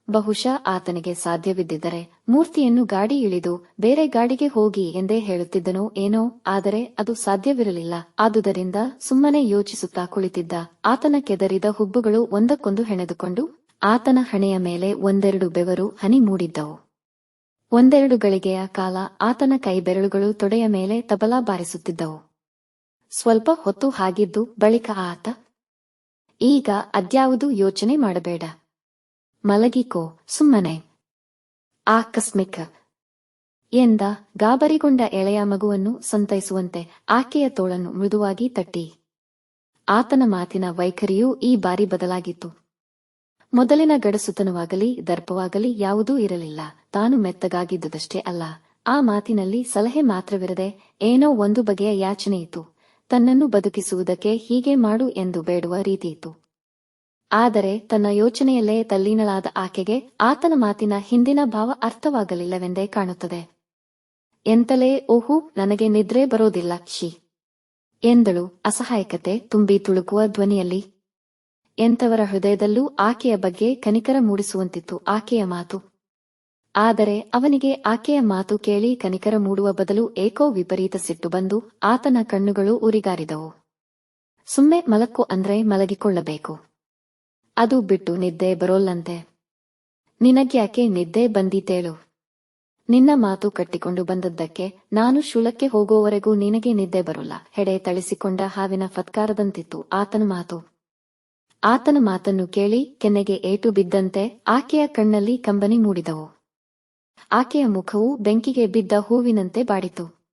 Speaker 3: ಬಹುಶಃ ಆತನಿಗೆ ಸಾಧ್ಯವಿದ್ದಿದ್ದರೆ ಮೂರ್ತಿಯನ್ನು ಗಾಡಿ ಇಳಿದು ಬೇರೆ ಗಾಡಿಗೆ ಹೋಗಿ ಎಂದೇ ಹೇಳುತ್ತಿದ್ದನೋ ಏನೋ, ಆದರೆ ಅದು ಸಾಧ್ಯವಿರಲಿಲ್ಲ. ಆದುದರಿಂದ ಸುಮ್ಮನೆ ಯೋಚಿಸುತ್ತಾ ಕುಳಿತಿದ್ದ ಆತನ ಕೆದರಿದ ಹುಬ್ಬುಗಳು ಒಂದಕ್ಕೊಂದು ಹೆಣೆದುಕೊಂಡು ಆತನ ಹಣೆಯ ಮೇಲೆ ಒಂದೆರಡು ಬೆವರು ಹನಿ ಮೂಡಿದ್ದವು. ಒಂದೆರಡು ಗಳಿಗೆಯ ಕಾಲ ಆತನ ಕೈ ಬೆರಳುಗಳು ತೊಡೆಯ ಮೇಲೆ ತಬಲಾ ಬಾರಿಸುತ್ತಿದ್ದವು. ಸ್ವಲ್ಪ ಹೊತ್ತು ಹಾಗಿದ್ದು ಬಳಿಕ ಆತ, ಈಗ ಅದ್ಯಾವುದೂ ಯೋಚನೆ ಮಾಡಬೇಡ. ಮಲಗಿಕೋ, ಸುಮ್ಮನೆ. ಆಕಸ್ಮಿಕ ಎಂದ ಗಾಬರಿಗೊಂಡ ಎಳೆಯ ಮಗುವನ್ನು ಸಂತೈಸುವಂತೆ ಆಕೆಯ ತೋಳನ್ನು ಮೃದುವಾಗಿ ತಟ್ಟಿ. ಆತನ ಮಾತಿನ ವೈಖರಿಯೂ ಈ ಬಾರಿ ಬದಲಾಗಿತ್ತು. ಮೊದಲಿನ ಗಡಸುತನವಾಗಲಿ, ದರ್ಪವಾಗಲಿ ಯಾವುದೂ ಇರಲಿಲ್ಲ. ತಾನು ಮೆತ್ತಗಾಗಿದ್ದುದಷ್ಟೇ ಅಲ್ಲ. ಆ ಮಾತಿನಲ್ಲಿ ಸಲಹೆ ಮಾತ್ರವಿರದೆ ಏನೋ ಒಂದು ಬಗೆಯ ಯಾಚನೆಯಿತು ತನ್ನನ್ನು ಬದುಕಿಸುವುದಕ್ಕೆ ಹೀಗೆ ಮಾಡು ಎಂದು ಬೇಡುವ ರೀತಿಯಿತ್ತು ಆದರೆ ತನ್ನ ಯೋಚನೆಯಲ್ಲೇ ತಲ್ಲೀನಳಾದ ಆಕೆಗೆ ಆತನ ಮಾತಿನ ಹಿಂದಿನ ಭಾವ ಅರ್ಥವಾಗಲಿಲ್ಲವೆಂದೇ ಕಾಣುತ್ತದೆ. ಎಂತಲೇ, ಓಹು, ನನಗೆ ನಿದ್ರೆ ಬರೋದಿಲ್ಲ ಕ್ಷಿ ಎಂದಳು. ಅಸಹಾಯಕತೆ ತುಂಬಿ ತುಳುಕುವ ಧ್ವನಿಯಲ್ಲಿ. ಎಂತವರ ಹೃದಯದಲ್ಲೂ ಆಕೆಯ ಬಗ್ಗೆ ಕನಿಕರ ಮೂಡಿಸುವಂತಿತ್ತು ಆಕೆಯ ಮಾತು. ಆದರೆ ಅವನಿಗೆ ಆಕೆಯ ಮಾತು ಕೇಳಿ ಕನಿಕರ ಮೂಡುವ ಬದಲು ಏಕೋ ವಿಪರೀತ ಸಿಟ್ಟು ಬಂದು ಆತನ ಕಣ್ಣುಗಳು ಉರಿಗಾರಿದವು. ಸುಮ್ಮನೆ ಮಲಕ್ಕು ಅಂದ್ರೆ ಮಲಗಿಕೊಳ್ಳಬೇಕು. ಅದು ಬಿಟ್ಟು ನಿದ್ದೆ ಬರೋಲ್ಲಂತೆ. ನಿನಗ್ಯಾಕೆ ನಿದ್ದೆ ಬಂದಿತೇಳು ನಿನ್ನ ಮಾತು ಕಟ್ಟಿಕೊಂಡು ಬಂದದ್ದಕ್ಕೆ ನಾನು ಶುಳಕ್ಕೆ ಹೋಗುವವರೆಗೂ ನಿನಗೆ ನಿದ್ದೆ ಬರೋಲ್ಲ. ಹೆಡೆ ತಳಿಸಿಕೊಂಡ ಹಾವಿನ ಫತ್ಕಾರದಂತಿತ್ತು ಆತನ ಮಾತು. ಆತನ ಮಾತನ್ನು ಕೇಳಿ ಕೆನ್ನೆಗೆ ಏಟು ಬಿದ್ದಂತೆ ಆಕೆಯ ಕಣ್ಣಲ್ಲಿ ಕಂಬನಿ ಮೂಡಿದವು. ಆಕೆಯ ಮುಖವು ಬೆಂಕಿಗೆ ಬಿದ್ದ ಹೂವಿನಂತೆ ಬಾಡಿತು.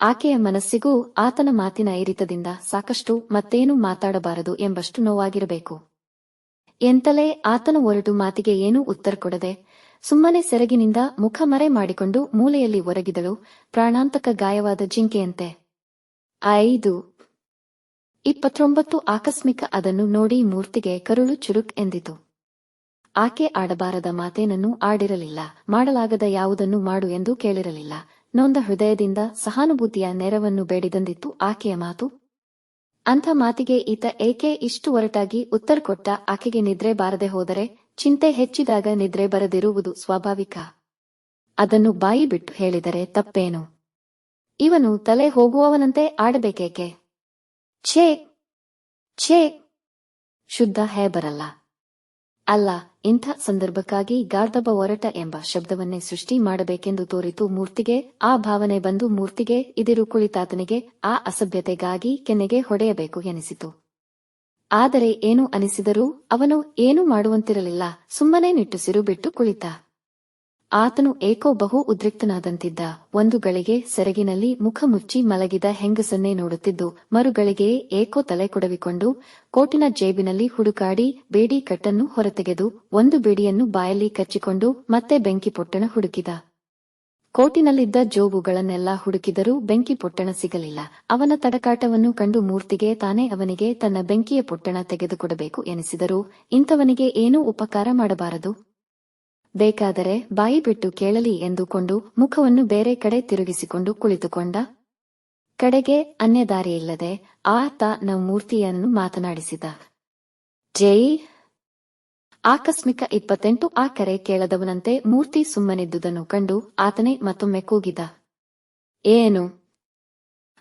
Speaker 3: ಆಕೆಯ ಮನಸ್ಸಿಗೂ ಆತನ ಮಾತಿನ ಇರಿತದಿಂದ ಸಾಕಷ್ಟು ಮತ್ತೇನು ಮಾತಾಡಬಾರದು ಎಂಬಷ್ಟು ನೋವಾಗಿರಬೇಕು. ಎಂತಲೇ ಆತನ ಒರಟು ಮಾತಿಗೆ ಏನೂ ಉತ್ತರ ಕೊಡದೆ ಸುಮ್ಮನೆ ಸೆರಗಿನಿಂದ ಮುಖ ಮರೆ ಮಾಡಿಕೊಂಡು ಮೂಲೆಯಲ್ಲಿ ಒರಗಿದಳು ಪ್ರಾಣಾಂತಕ ಗಾಯವಾದ ಜಿಂಕೆಯಂತೆ. ಐದು. ಇಪ್ಪತ್ತೊಂಬತ್ತು ಆಕಸ್ಮಿಕ ಅದನ್ನು ನೋಡಿ ಮೂರ್ತಿಗೆ ಕರುಳು ಚುರುಕ್ ಎಂದಿತು. ಆಕೆ ಆಡಬಾರದ ಮಾತೇನನ್ನು ಆಡಿರಲಿಲ್ಲ. ಮಾಡಲಾಗದ ಯಾವುದನ್ನು ಮಾಡು ಎಂದು ಕೇಳಿರಲಿಲ್ಲ. ನೊಂದ ಹೃದಯದಿಂದ ಸಹಾನುಭೂತಿಯ ನೆರವನ್ನು ಬೇಡಿದಂದಿತ್ತು ಆಕೆಯ ಮಾತು. ಅಂಥ ಮಾತಿಗೆ ಈತ ಏಕೆ ಇಷ್ಟು ಒರಟಾಗಿ ಉತ್ತರ ಕೊಟ್ಟ? ಆಕೆಗೆ ನಿದ್ರೆ ಬಾರದೆ ಹೋದರೆ, ಚಿಂತೆ ಹೆಚ್ಚಿದಾಗ ನಿದ್ರೆ ಬರದಿರುವುದು ಸ್ವಾಭಾವಿಕ. ಅದನ್ನು ಬಾಯಿ ಬಿಟ್ಟು ಹೇಳಿದರೆ ತಪ್ಪೇನು? ಇವನು ತಲೆ ಹೋಗುವವನಂತೆ ಆಡಬೇಕೇಕೆ? ಛೇ! ಛೇ! ಶುದ್ಧ ಹೇ ಬರಲ್ಲ. ಅಲ್ಲ, ಇಂಥ ಸಂದರ್ಭಕ್ಕಾಗಿ ಗಾರ್ಧಬ ಒರಟ ಎಂಬ ಶಬ್ದವನ್ನೇ ಸೃಷ್ಟಿ ಮಾಡಬೇಕೆಂದು ತೋರಿತು ಮೂರ್ತಿಗೆ. ಆ ಭಾವನೆ ಬಂದು ಮೂರ್ತಿಗೆ, ಇದಿರು ಕುಳಿತಾತನಿಗೆ, ಆ ಅಸಭ್ಯತೆಗಾಗಿ ಕೆನ್ನೆಗೆ ಹೊಡೆಯಬೇಕು ಎನಿಸಿತು. ಆದರೆ ಏನು ಅನಿಸಿದರೂ, ಅವನು ಏನೂ ಮಾಡುವಂತಿರಲಿಲ್ಲ, ಸುಮ್ಮನೆ ನಿಟ್ಟುಸಿರು ಬಿಟ್ಟು ಕುಳಿತ. ಆತನು ಏಕೋ ಬಹು ಉದ್ರಿಕ್ತನಾದಂತಿದ್ದ. ಒಂದು ಗಳಿಗೆ ಸೆರಗಿನಲ್ಲಿ ಮುಖ ಮುಚ್ಚಿ ಮಲಗಿದ ಹೆಂಗಸನ್ನೇ ನೋಡುತ್ತಿದ್ದು ಮರುಗಳಿಗೆ ಏಕೋ ತಲೆ ಕೊಡವಿಕೊಂಡು ಕೋಟಿನ ಜೇಬಿನಲ್ಲಿ ಹುಡುಕಾಡಿ ಬೇಡಿ ಕಟ್ಟನ್ನು ಹೊರತೆಗೆದು ಒಂದು ಬೇಡಿಯನ್ನು ಬಾಯಲ್ಲಿ ಕಚ್ಚಿಕೊಂಡು ಮತ್ತೆ ಬೆಂಕಿ ಪೊಟ್ಟಣ ಹುಡುಕಿದ. ಕೋಟಿನಲ್ಲಿದ್ದ ಜೋಬುಗಳನ್ನೆಲ್ಲ ಹುಡುಕಿದರೂ ಬೆಂಕಿ ಪೊಟ್ಟಣ ಸಿಗಲಿಲ್ಲ. ಅವನ ತಡಕಾಟವನ್ನು ಕಂಡು ಮೂರ್ತಿಗೆ ತಾನೇ ಅವನಿಗೆ ತನ್ನ ಬೆಂಕಿಯ ಪೊಟ್ಟಣ ತೆಗೆದುಕೊಡಬೇಕು ಎನಿಸಿದರು, ಇಂಥವನಿಗೆ ಏನೂ ಉಪಕಾರ ಮಾಡಬಾರದು. ಬೇಕಾದರೆ ಬಾಯಿ ಬಿಟ್ಟು ಕೇಳಲಿ ಎಂದುಕೊಂಡು ಮುಖವನ್ನು ಬೇರೆ ಕಡೆ ತಿರುಗಿಸಿಕೊಂಡು ಕುಳಿತುಕೊಂಡ ಕಡೆಗೆ ಅನ್ಯದಾರಿಯಿಲ್ಲದೆ ಆತ ನಮ್ಮ ಮೂರ್ತಿಯನ್ನು ಮಾತನಾಡಿಸಿದ. ಜೈ! ಆಕಸ್ಮಿಕ ಇಪ್ಪತ್ತೆಂಟು ಆ ಕರೆ ಕೇಳದವನಂತೆ ಮೂರ್ತಿ ಸುಮ್ಮನಿದ್ದುದನ್ನು ಕಂಡು ಆತನೇ ಮತ್ತೊಮ್ಮೆ ಕೂಗಿದ. ಏನು?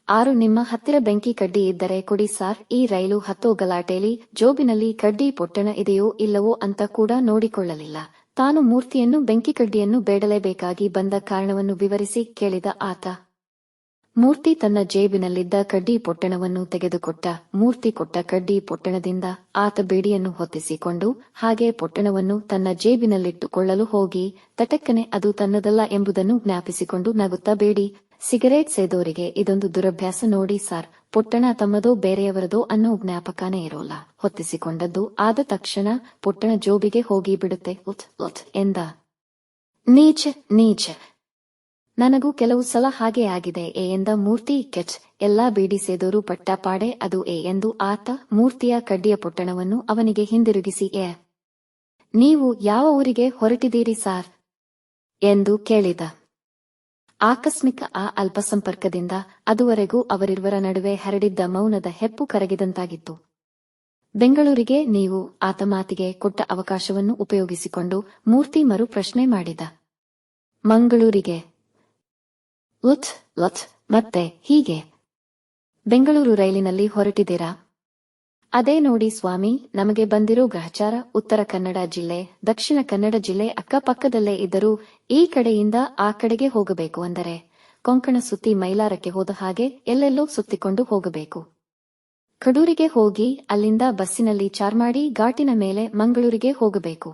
Speaker 3: ಆರು ನಿಮ್ಮ ಹತ್ತಿರ ಬೆಂಕಿ ಕಡ್ಡಿ ಇದ್ದರೆ ಕೊಡಿ ಸಾರ್, ಈ ರೈಲು ಹತ್ತೋ ಗಲಾಟೆಯಲ್ಲಿ ಜೋಬಿನಲ್ಲಿ ಕಡ್ಡಿ ಪೊಟ್ಟಣ ಇದೆಯೋ ಇಲ್ಲವೋ ಅಂತ ಕೂಡ ನೋಡಿಕೊಳ್ಳಲಿಲ್ಲ. ತಾನು ಮೂರ್ತಿಯನ್ನು ಬೆಂಕಿ ಕಡ್ಡಿಯನ್ನು ಬೇಡಲೇಬೇಕಾಗಿ ಬಂದ ಕಾರಣವನ್ನು ವಿವರಿಸಿ ಕೇಳಿದ ಆತ. ಮೂರ್ತಿ ತನ್ನ ಜೇಬಿನಲ್ಲಿದ್ದ ಕಡ್ಡಿ ಪೊಟ್ಟಣವನ್ನು ತೆಗೆದುಕೊಟ್ಟ. ಮೂರ್ತಿ ಕೊಟ್ಟ ಕಡ್ಡಿ ಪೊಟ್ಟಣದಿಂದ ಆತ ಬೇಡಿಯನ್ನು ಹೊತ್ತಿಸಿಕೊಂಡು ಹಾಗೆ ಪೊಟ್ಟಣವನ್ನು ತನ್ನ ಜೇಬಿನಲ್ಲಿಟ್ಟುಕೊಳ್ಳಲು ಹೋಗಿ, ತಟಕ್ಕನೆ ಅದು ತನ್ನದಲ್ಲ ಎಂಬುದನ್ನು ಜ್ಞಾಪಿಸಿಕೊಂಡು ನಗುತ್ತಾ ಬೇಡಿ ಸಿಗರೇಟ್ ಸೇದೋರಿಗೆ ಇದೊಂದು ದುರಭ್ಯಾಸ ನೋಡಿ ಸಾರ್. ಪೊಟ್ಟಣ ತಮ್ಮದೋ ಬೇರೆಯವರದೋ ಅನ್ನೋ ಜ್ಞಾಪಕನೇ ಇರೋಲ್ಲ. ಹೊತ್ತಿಸಿಕೊಂಡದ್ದು ಆದ ತಕ್ಷಣ ಪೊಟ್ಟಣ ಜೋಬಿಗೆ ಹೋಗಿ ಬಿಡುತ್ತೆ. ಎಂದ. ನೀಚ ನೀಚ. ನನಗೂ ಕೆಲವು ಸಲ ಹಾಗೆ ಆಗಿದೆ, ಎ ಎಂದ ಮೂರ್ತಿ, ಕೆಚ್. ಎಲ್ಲಾ ಬೀಡಿ ಸೇದೋರು ಪಟ್ಟಾಪಾಡೆ ಅದು ಎ ಎಂದು ಆತ ಮೂರ್ತಿಯ ಕಡ್ಡಿಯ ಪೊಟ್ಟಣವನ್ನು ಅವನಿಗೆ ಹಿಂದಿರುಗಿಸಿ, ಎ. ನೀವು ಯಾವ ಊರಿಗೆ ಹೊರಟಿದ್ದೀರಿ ಸಾರ್? ಎಂದು ಕೇಳಿದ. ಆಕಸ್ಮಿಕ ಆ ಅಲ್ಪಸಂಪರ್ಕದಿಂದ ಅದುವರೆಗೂ ಅವರಿರುವರ ನಡುವೆ ಹರಡಿದ್ದ ಮೌನದ ಹೆಪ್ಪು ಕರಗಿದಂತಾಗಿತ್ತು. ಬೆಂಗಳೂರಿಗೆ ನೀವು ಆತ ಮಾತಿಗೆ ಕೊಟ್ಟ ಅವಕಾಶವನ್ನು ಉಪಯೋಗಿಸಿಕೊಂಡು ಮೂರ್ತಿ ಮರು ಪ್ರಶ್ನೆ ಮಾಡಿದ. ಮಂಗಳೂರಿಗೆ. ಉತ್ ಲತ್ ಮತ್ತೆ ಹೀಗೆ. ಬೆಂಗಳೂರು ರೈಲಿನಲ್ಲಿ ಹೊರಟಿದ್ದೀರಾ? ಅದೇ ನೋಡಿ ಸ್ವಾಮಿ, ನಮಗೆ ಬಂದಿರೋ ಗ್ರಹಚಾರ ಉತ್ತರ ಕನ್ನಡ ಜಿಲ್ಲೆ, ದಕ್ಷಿಣ ಕನ್ನಡ ಜಿಲ್ಲೆ ಅಕ್ಕಪಕ್ಕದಲ್ಲೇ ಇದ್ದರೂ ಈ ಕಡೆಯಿಂದ ಆ ಕಡೆಗೆ ಹೋಗಬೇಕು ಅಂದರೆ ಕೊಂಕಣ ಸುತ್ತಿ ಮೈಲಾರಕ್ಕೆ ಹೋದ ಹಾಗೆ ಎಲ್ಲೆಲ್ಲೋ ಸುತ್ತಿಕೊಂಡು ಹೋಗಬೇಕು. ಕಡೂರಿಗೆ ಹೋಗಿ ಅಲ್ಲಿಂದ ಬಸ್ಸಿನಲ್ಲಿ ಚಾರ್ಮಾಡಿ ಘಾಟಿನ ಮೇಲೆ ಮಂಗಳೂರಿಗೆ ಹೋಗಬೇಕು.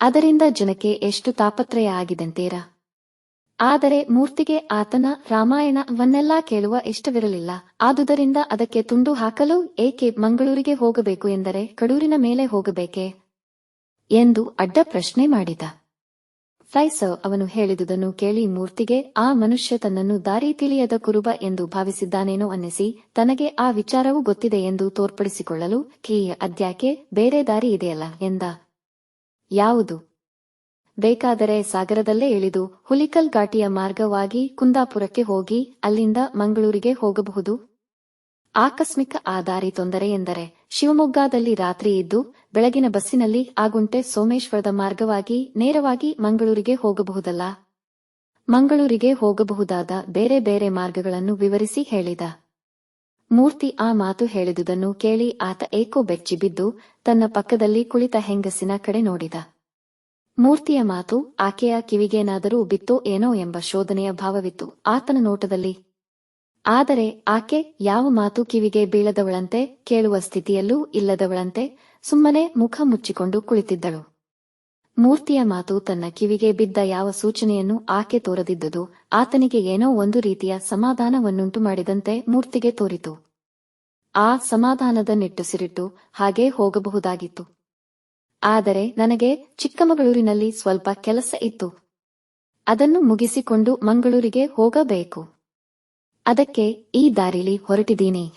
Speaker 3: ಅದರಿಂದ ಜನಕ್ಕೆ ಎಷ್ಟು ತಾಪತ್ರಯ ಆಗಿದೆಂತೀರಾ? ಆದರೆ ಮೂರ್ತಿಗೆ ಆತನ ರಾಮಾಯಣವನ್ನೆಲ್ಲ ಕೇಳುವ ಇಷ್ಟವಿರಲಿಲ್ಲ. ಆದುದರಿಂದ ಅದಕ್ಕೆ ತುಂಡು ಹಾಕಲು ಏಕೆ ಮಂಗಳೂರಿಗೆ ಹೋಗಬೇಕು ಎಂದರೆ ಕಡೂರಿನ ಮೇಲೆ ಹೋಗಬೇಕೆ? ಎಂದು ಅಡ್ಡ ಪ್ರಶ್ನೆ ಮಾಡಿದ. ಫ್ರೈಸರ್ ಅವನು ಹೇಳಿದುದನ್ನು ಕೇಳಿ ಮೂರ್ತಿಗೆ, ಆ ಮನುಷ್ಯ ತನ್ನನ್ನು ದಾರಿ ತಿಳಿಯದ ಕುರುಬ ಎಂದು ಭಾವಿಸಿದ್ದಾನೇನೋ ಅನ್ನಿಸಿ, ತನಗೆ ಆ ವಿಚಾರವೂ ಗೊತ್ತಿದೆ ಎಂದು ತೋರ್ಪಡಿಸಿಕೊಳ್ಳಲು ಕೀ ಅದ್ಯಾಕೆ ಬೇರೆ ದಾರಿ ಇದೆಯಲ್ಲ ಎಂದ. ಯಾವುದು? ಬೇಕಾದರೆ ಸಾಗರದಲ್ಲೇ ಇಳಿದು ಹುಲಿಕಲ್ ಘಾಟಿಯ ಮಾರ್ಗವಾಗಿ ಕುಂದಾಪುರಕ್ಕೆ ಹೋಗಿ ಅಲ್ಲಿಂದ ಮಂಗಳೂರಿಗೆ ಹೋಗಬಹುದು. ಆಕಸ್ಮಿಕ ಆ ದಾರಿ ತೊಂದರೆ ಎಂದರೆ ಶಿವಮೊಗ್ಗದಲ್ಲಿ ರಾತ್ರಿ ಇದ್ದು ಬೆಳಗಿನ ಬಸ್ಸಿನಲ್ಲಿ ಆಗುಂಟೆ ಸೋಮೇಶ್ವರದ ಮಾರ್ಗವಾಗಿ ನೇರವಾಗಿ ಮಂಗಳೂರಿಗೆ ಹೋಗಬಹುದಲ್ಲ. ಮಂಗಳೂರಿಗೆ ಹೋಗಬಹುದಾದ ಬೇರೆ ಬೇರೆ ಮಾರ್ಗಗಳನ್ನು ವಿವರಿಸಿ ಹೇಳಿದ. ಮೂರ್ತಿ ಆ ಮಾತು ಹೇಳಿದುದನ್ನು ಕೇಳಿ ಆತ ಏಕೋ ಬೆಚ್ಚಿ ಬಿದ್ದು ತನ್ನ ಪಕ್ಕದಲ್ಲಿ ಕುಳಿತ ಹೆಂಗಸಿನ ಕಡೆ ನೋಡಿದ. ಮೂರ್ತಿಯ ಮಾತು, ಆಕೆಯ ಕಿವಿಗೇನಾದರೂ ಬಿತ್ತೋ ಏನೋ ಎಂಬ ಶೋಧನೆಯ ಭಾವವಿತ್ತು. ಆತನ ನೋಟದಲ್ಲಿ, ಆದರೆ ಆಕೆ ಯಾವ ಮಾತು ಕಿವಿಗೆ ಬೀಳದವಳಂತೆ, ಕೇಳುವ ಸ್ಥಿತಿಯಲ್ಲೂ ಇಲ್ಲದವಳಂತೆ, ಸುಮ್ಮನೆ ಮುಖ ಮುಚ್ಚಿಕೊಂಡು ಕುಳಿತಿದ್ದಳು. ಮೂರ್ತಿಯ ಮಾತು ತನ್ನ ಕಿವಿಗೆ ಬಿದ್ದ ಯಾವ ಸೂಚನೆಯನ್ನು ಆಕೆ ತೋರದಿದ್ದುದು, ಆತನಿಗೆ ಏನೋ ಒಂದು ರೀತಿಯ ಸಮಾಧಾನವನ್ನುಂಟು ಮಾಡಿದಂತೆ ಮೂರ್ತಿಗೆ ತೋರಿತು. ಆ ಸಮಾಧಾನದ ನಿಟ್ಟುಸಿರಿಟ್ಟು ಹಾಗೇ ಹೋಗಬಹುದಾಗಿತ್ತು. ಆದರೆ ನನಗೆ ಚಿಕ್ಕಮಗಳೂರಿನಲ್ಲಿ ಸ್ವಲ್ಪ ಕೆಲಸ ಇತ್ತು. ಅದನ್ನು ಮುಗಿಸಿಕೊಂಡು ಮಂಗಳೂರಿಗೆ ಹೋಗಬೇಕು. ಅದಕ್ಕೆ ಈ ದಾರಿಲಿ ಹೊರಟಿದ್ದೀನಿ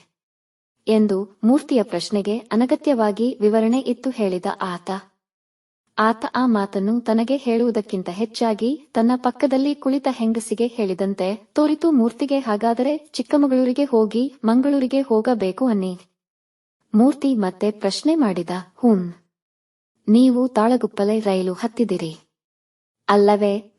Speaker 3: ಎಂದು ಮೂರ್ತಿಯ ಪ್ರಶ್ನೆಗೆ ಅನಗತ್ಯವಾಗಿ ವಿವರಣೆ ಇತ್ತು ಹೇಳಿದ ಆತ. ಆತ ಆ ಮಾತನ್ನು ತನಗೆ ಹೇಳುವುದಕ್ಕಿಂತ ಹೆಚ್ಚಾಗಿ ತನ್ನ ಪಕ್ಕದಲ್ಲಿ ಕುಳಿತ ಹೆಂಗಸಿಗೆ ಹೇಳಿದಂತೆ, ತೋರಿತು ಮೂರ್ತಿಗೆ ಹಾಗಾದರೆ ಚಿಕ್ಕಮಗಳೂರಿಗೆ ಹೋಗಿ ಮಂಗಳೂರಿಗೆ ಹೋಗಬೇಕು ಅನ್ನಿ. ಮೂರ್ತಿ ಮತ್ತೆ ಪ್ರಶ್ನೆ ಮಾಡಿದ ಹೂನ್ ನೀವು ತಾಳಗುಪ್ಪಲೆ ರೈಲು ಹತ್ತಿದಿರಿ. ಅಲ್ಲವೇ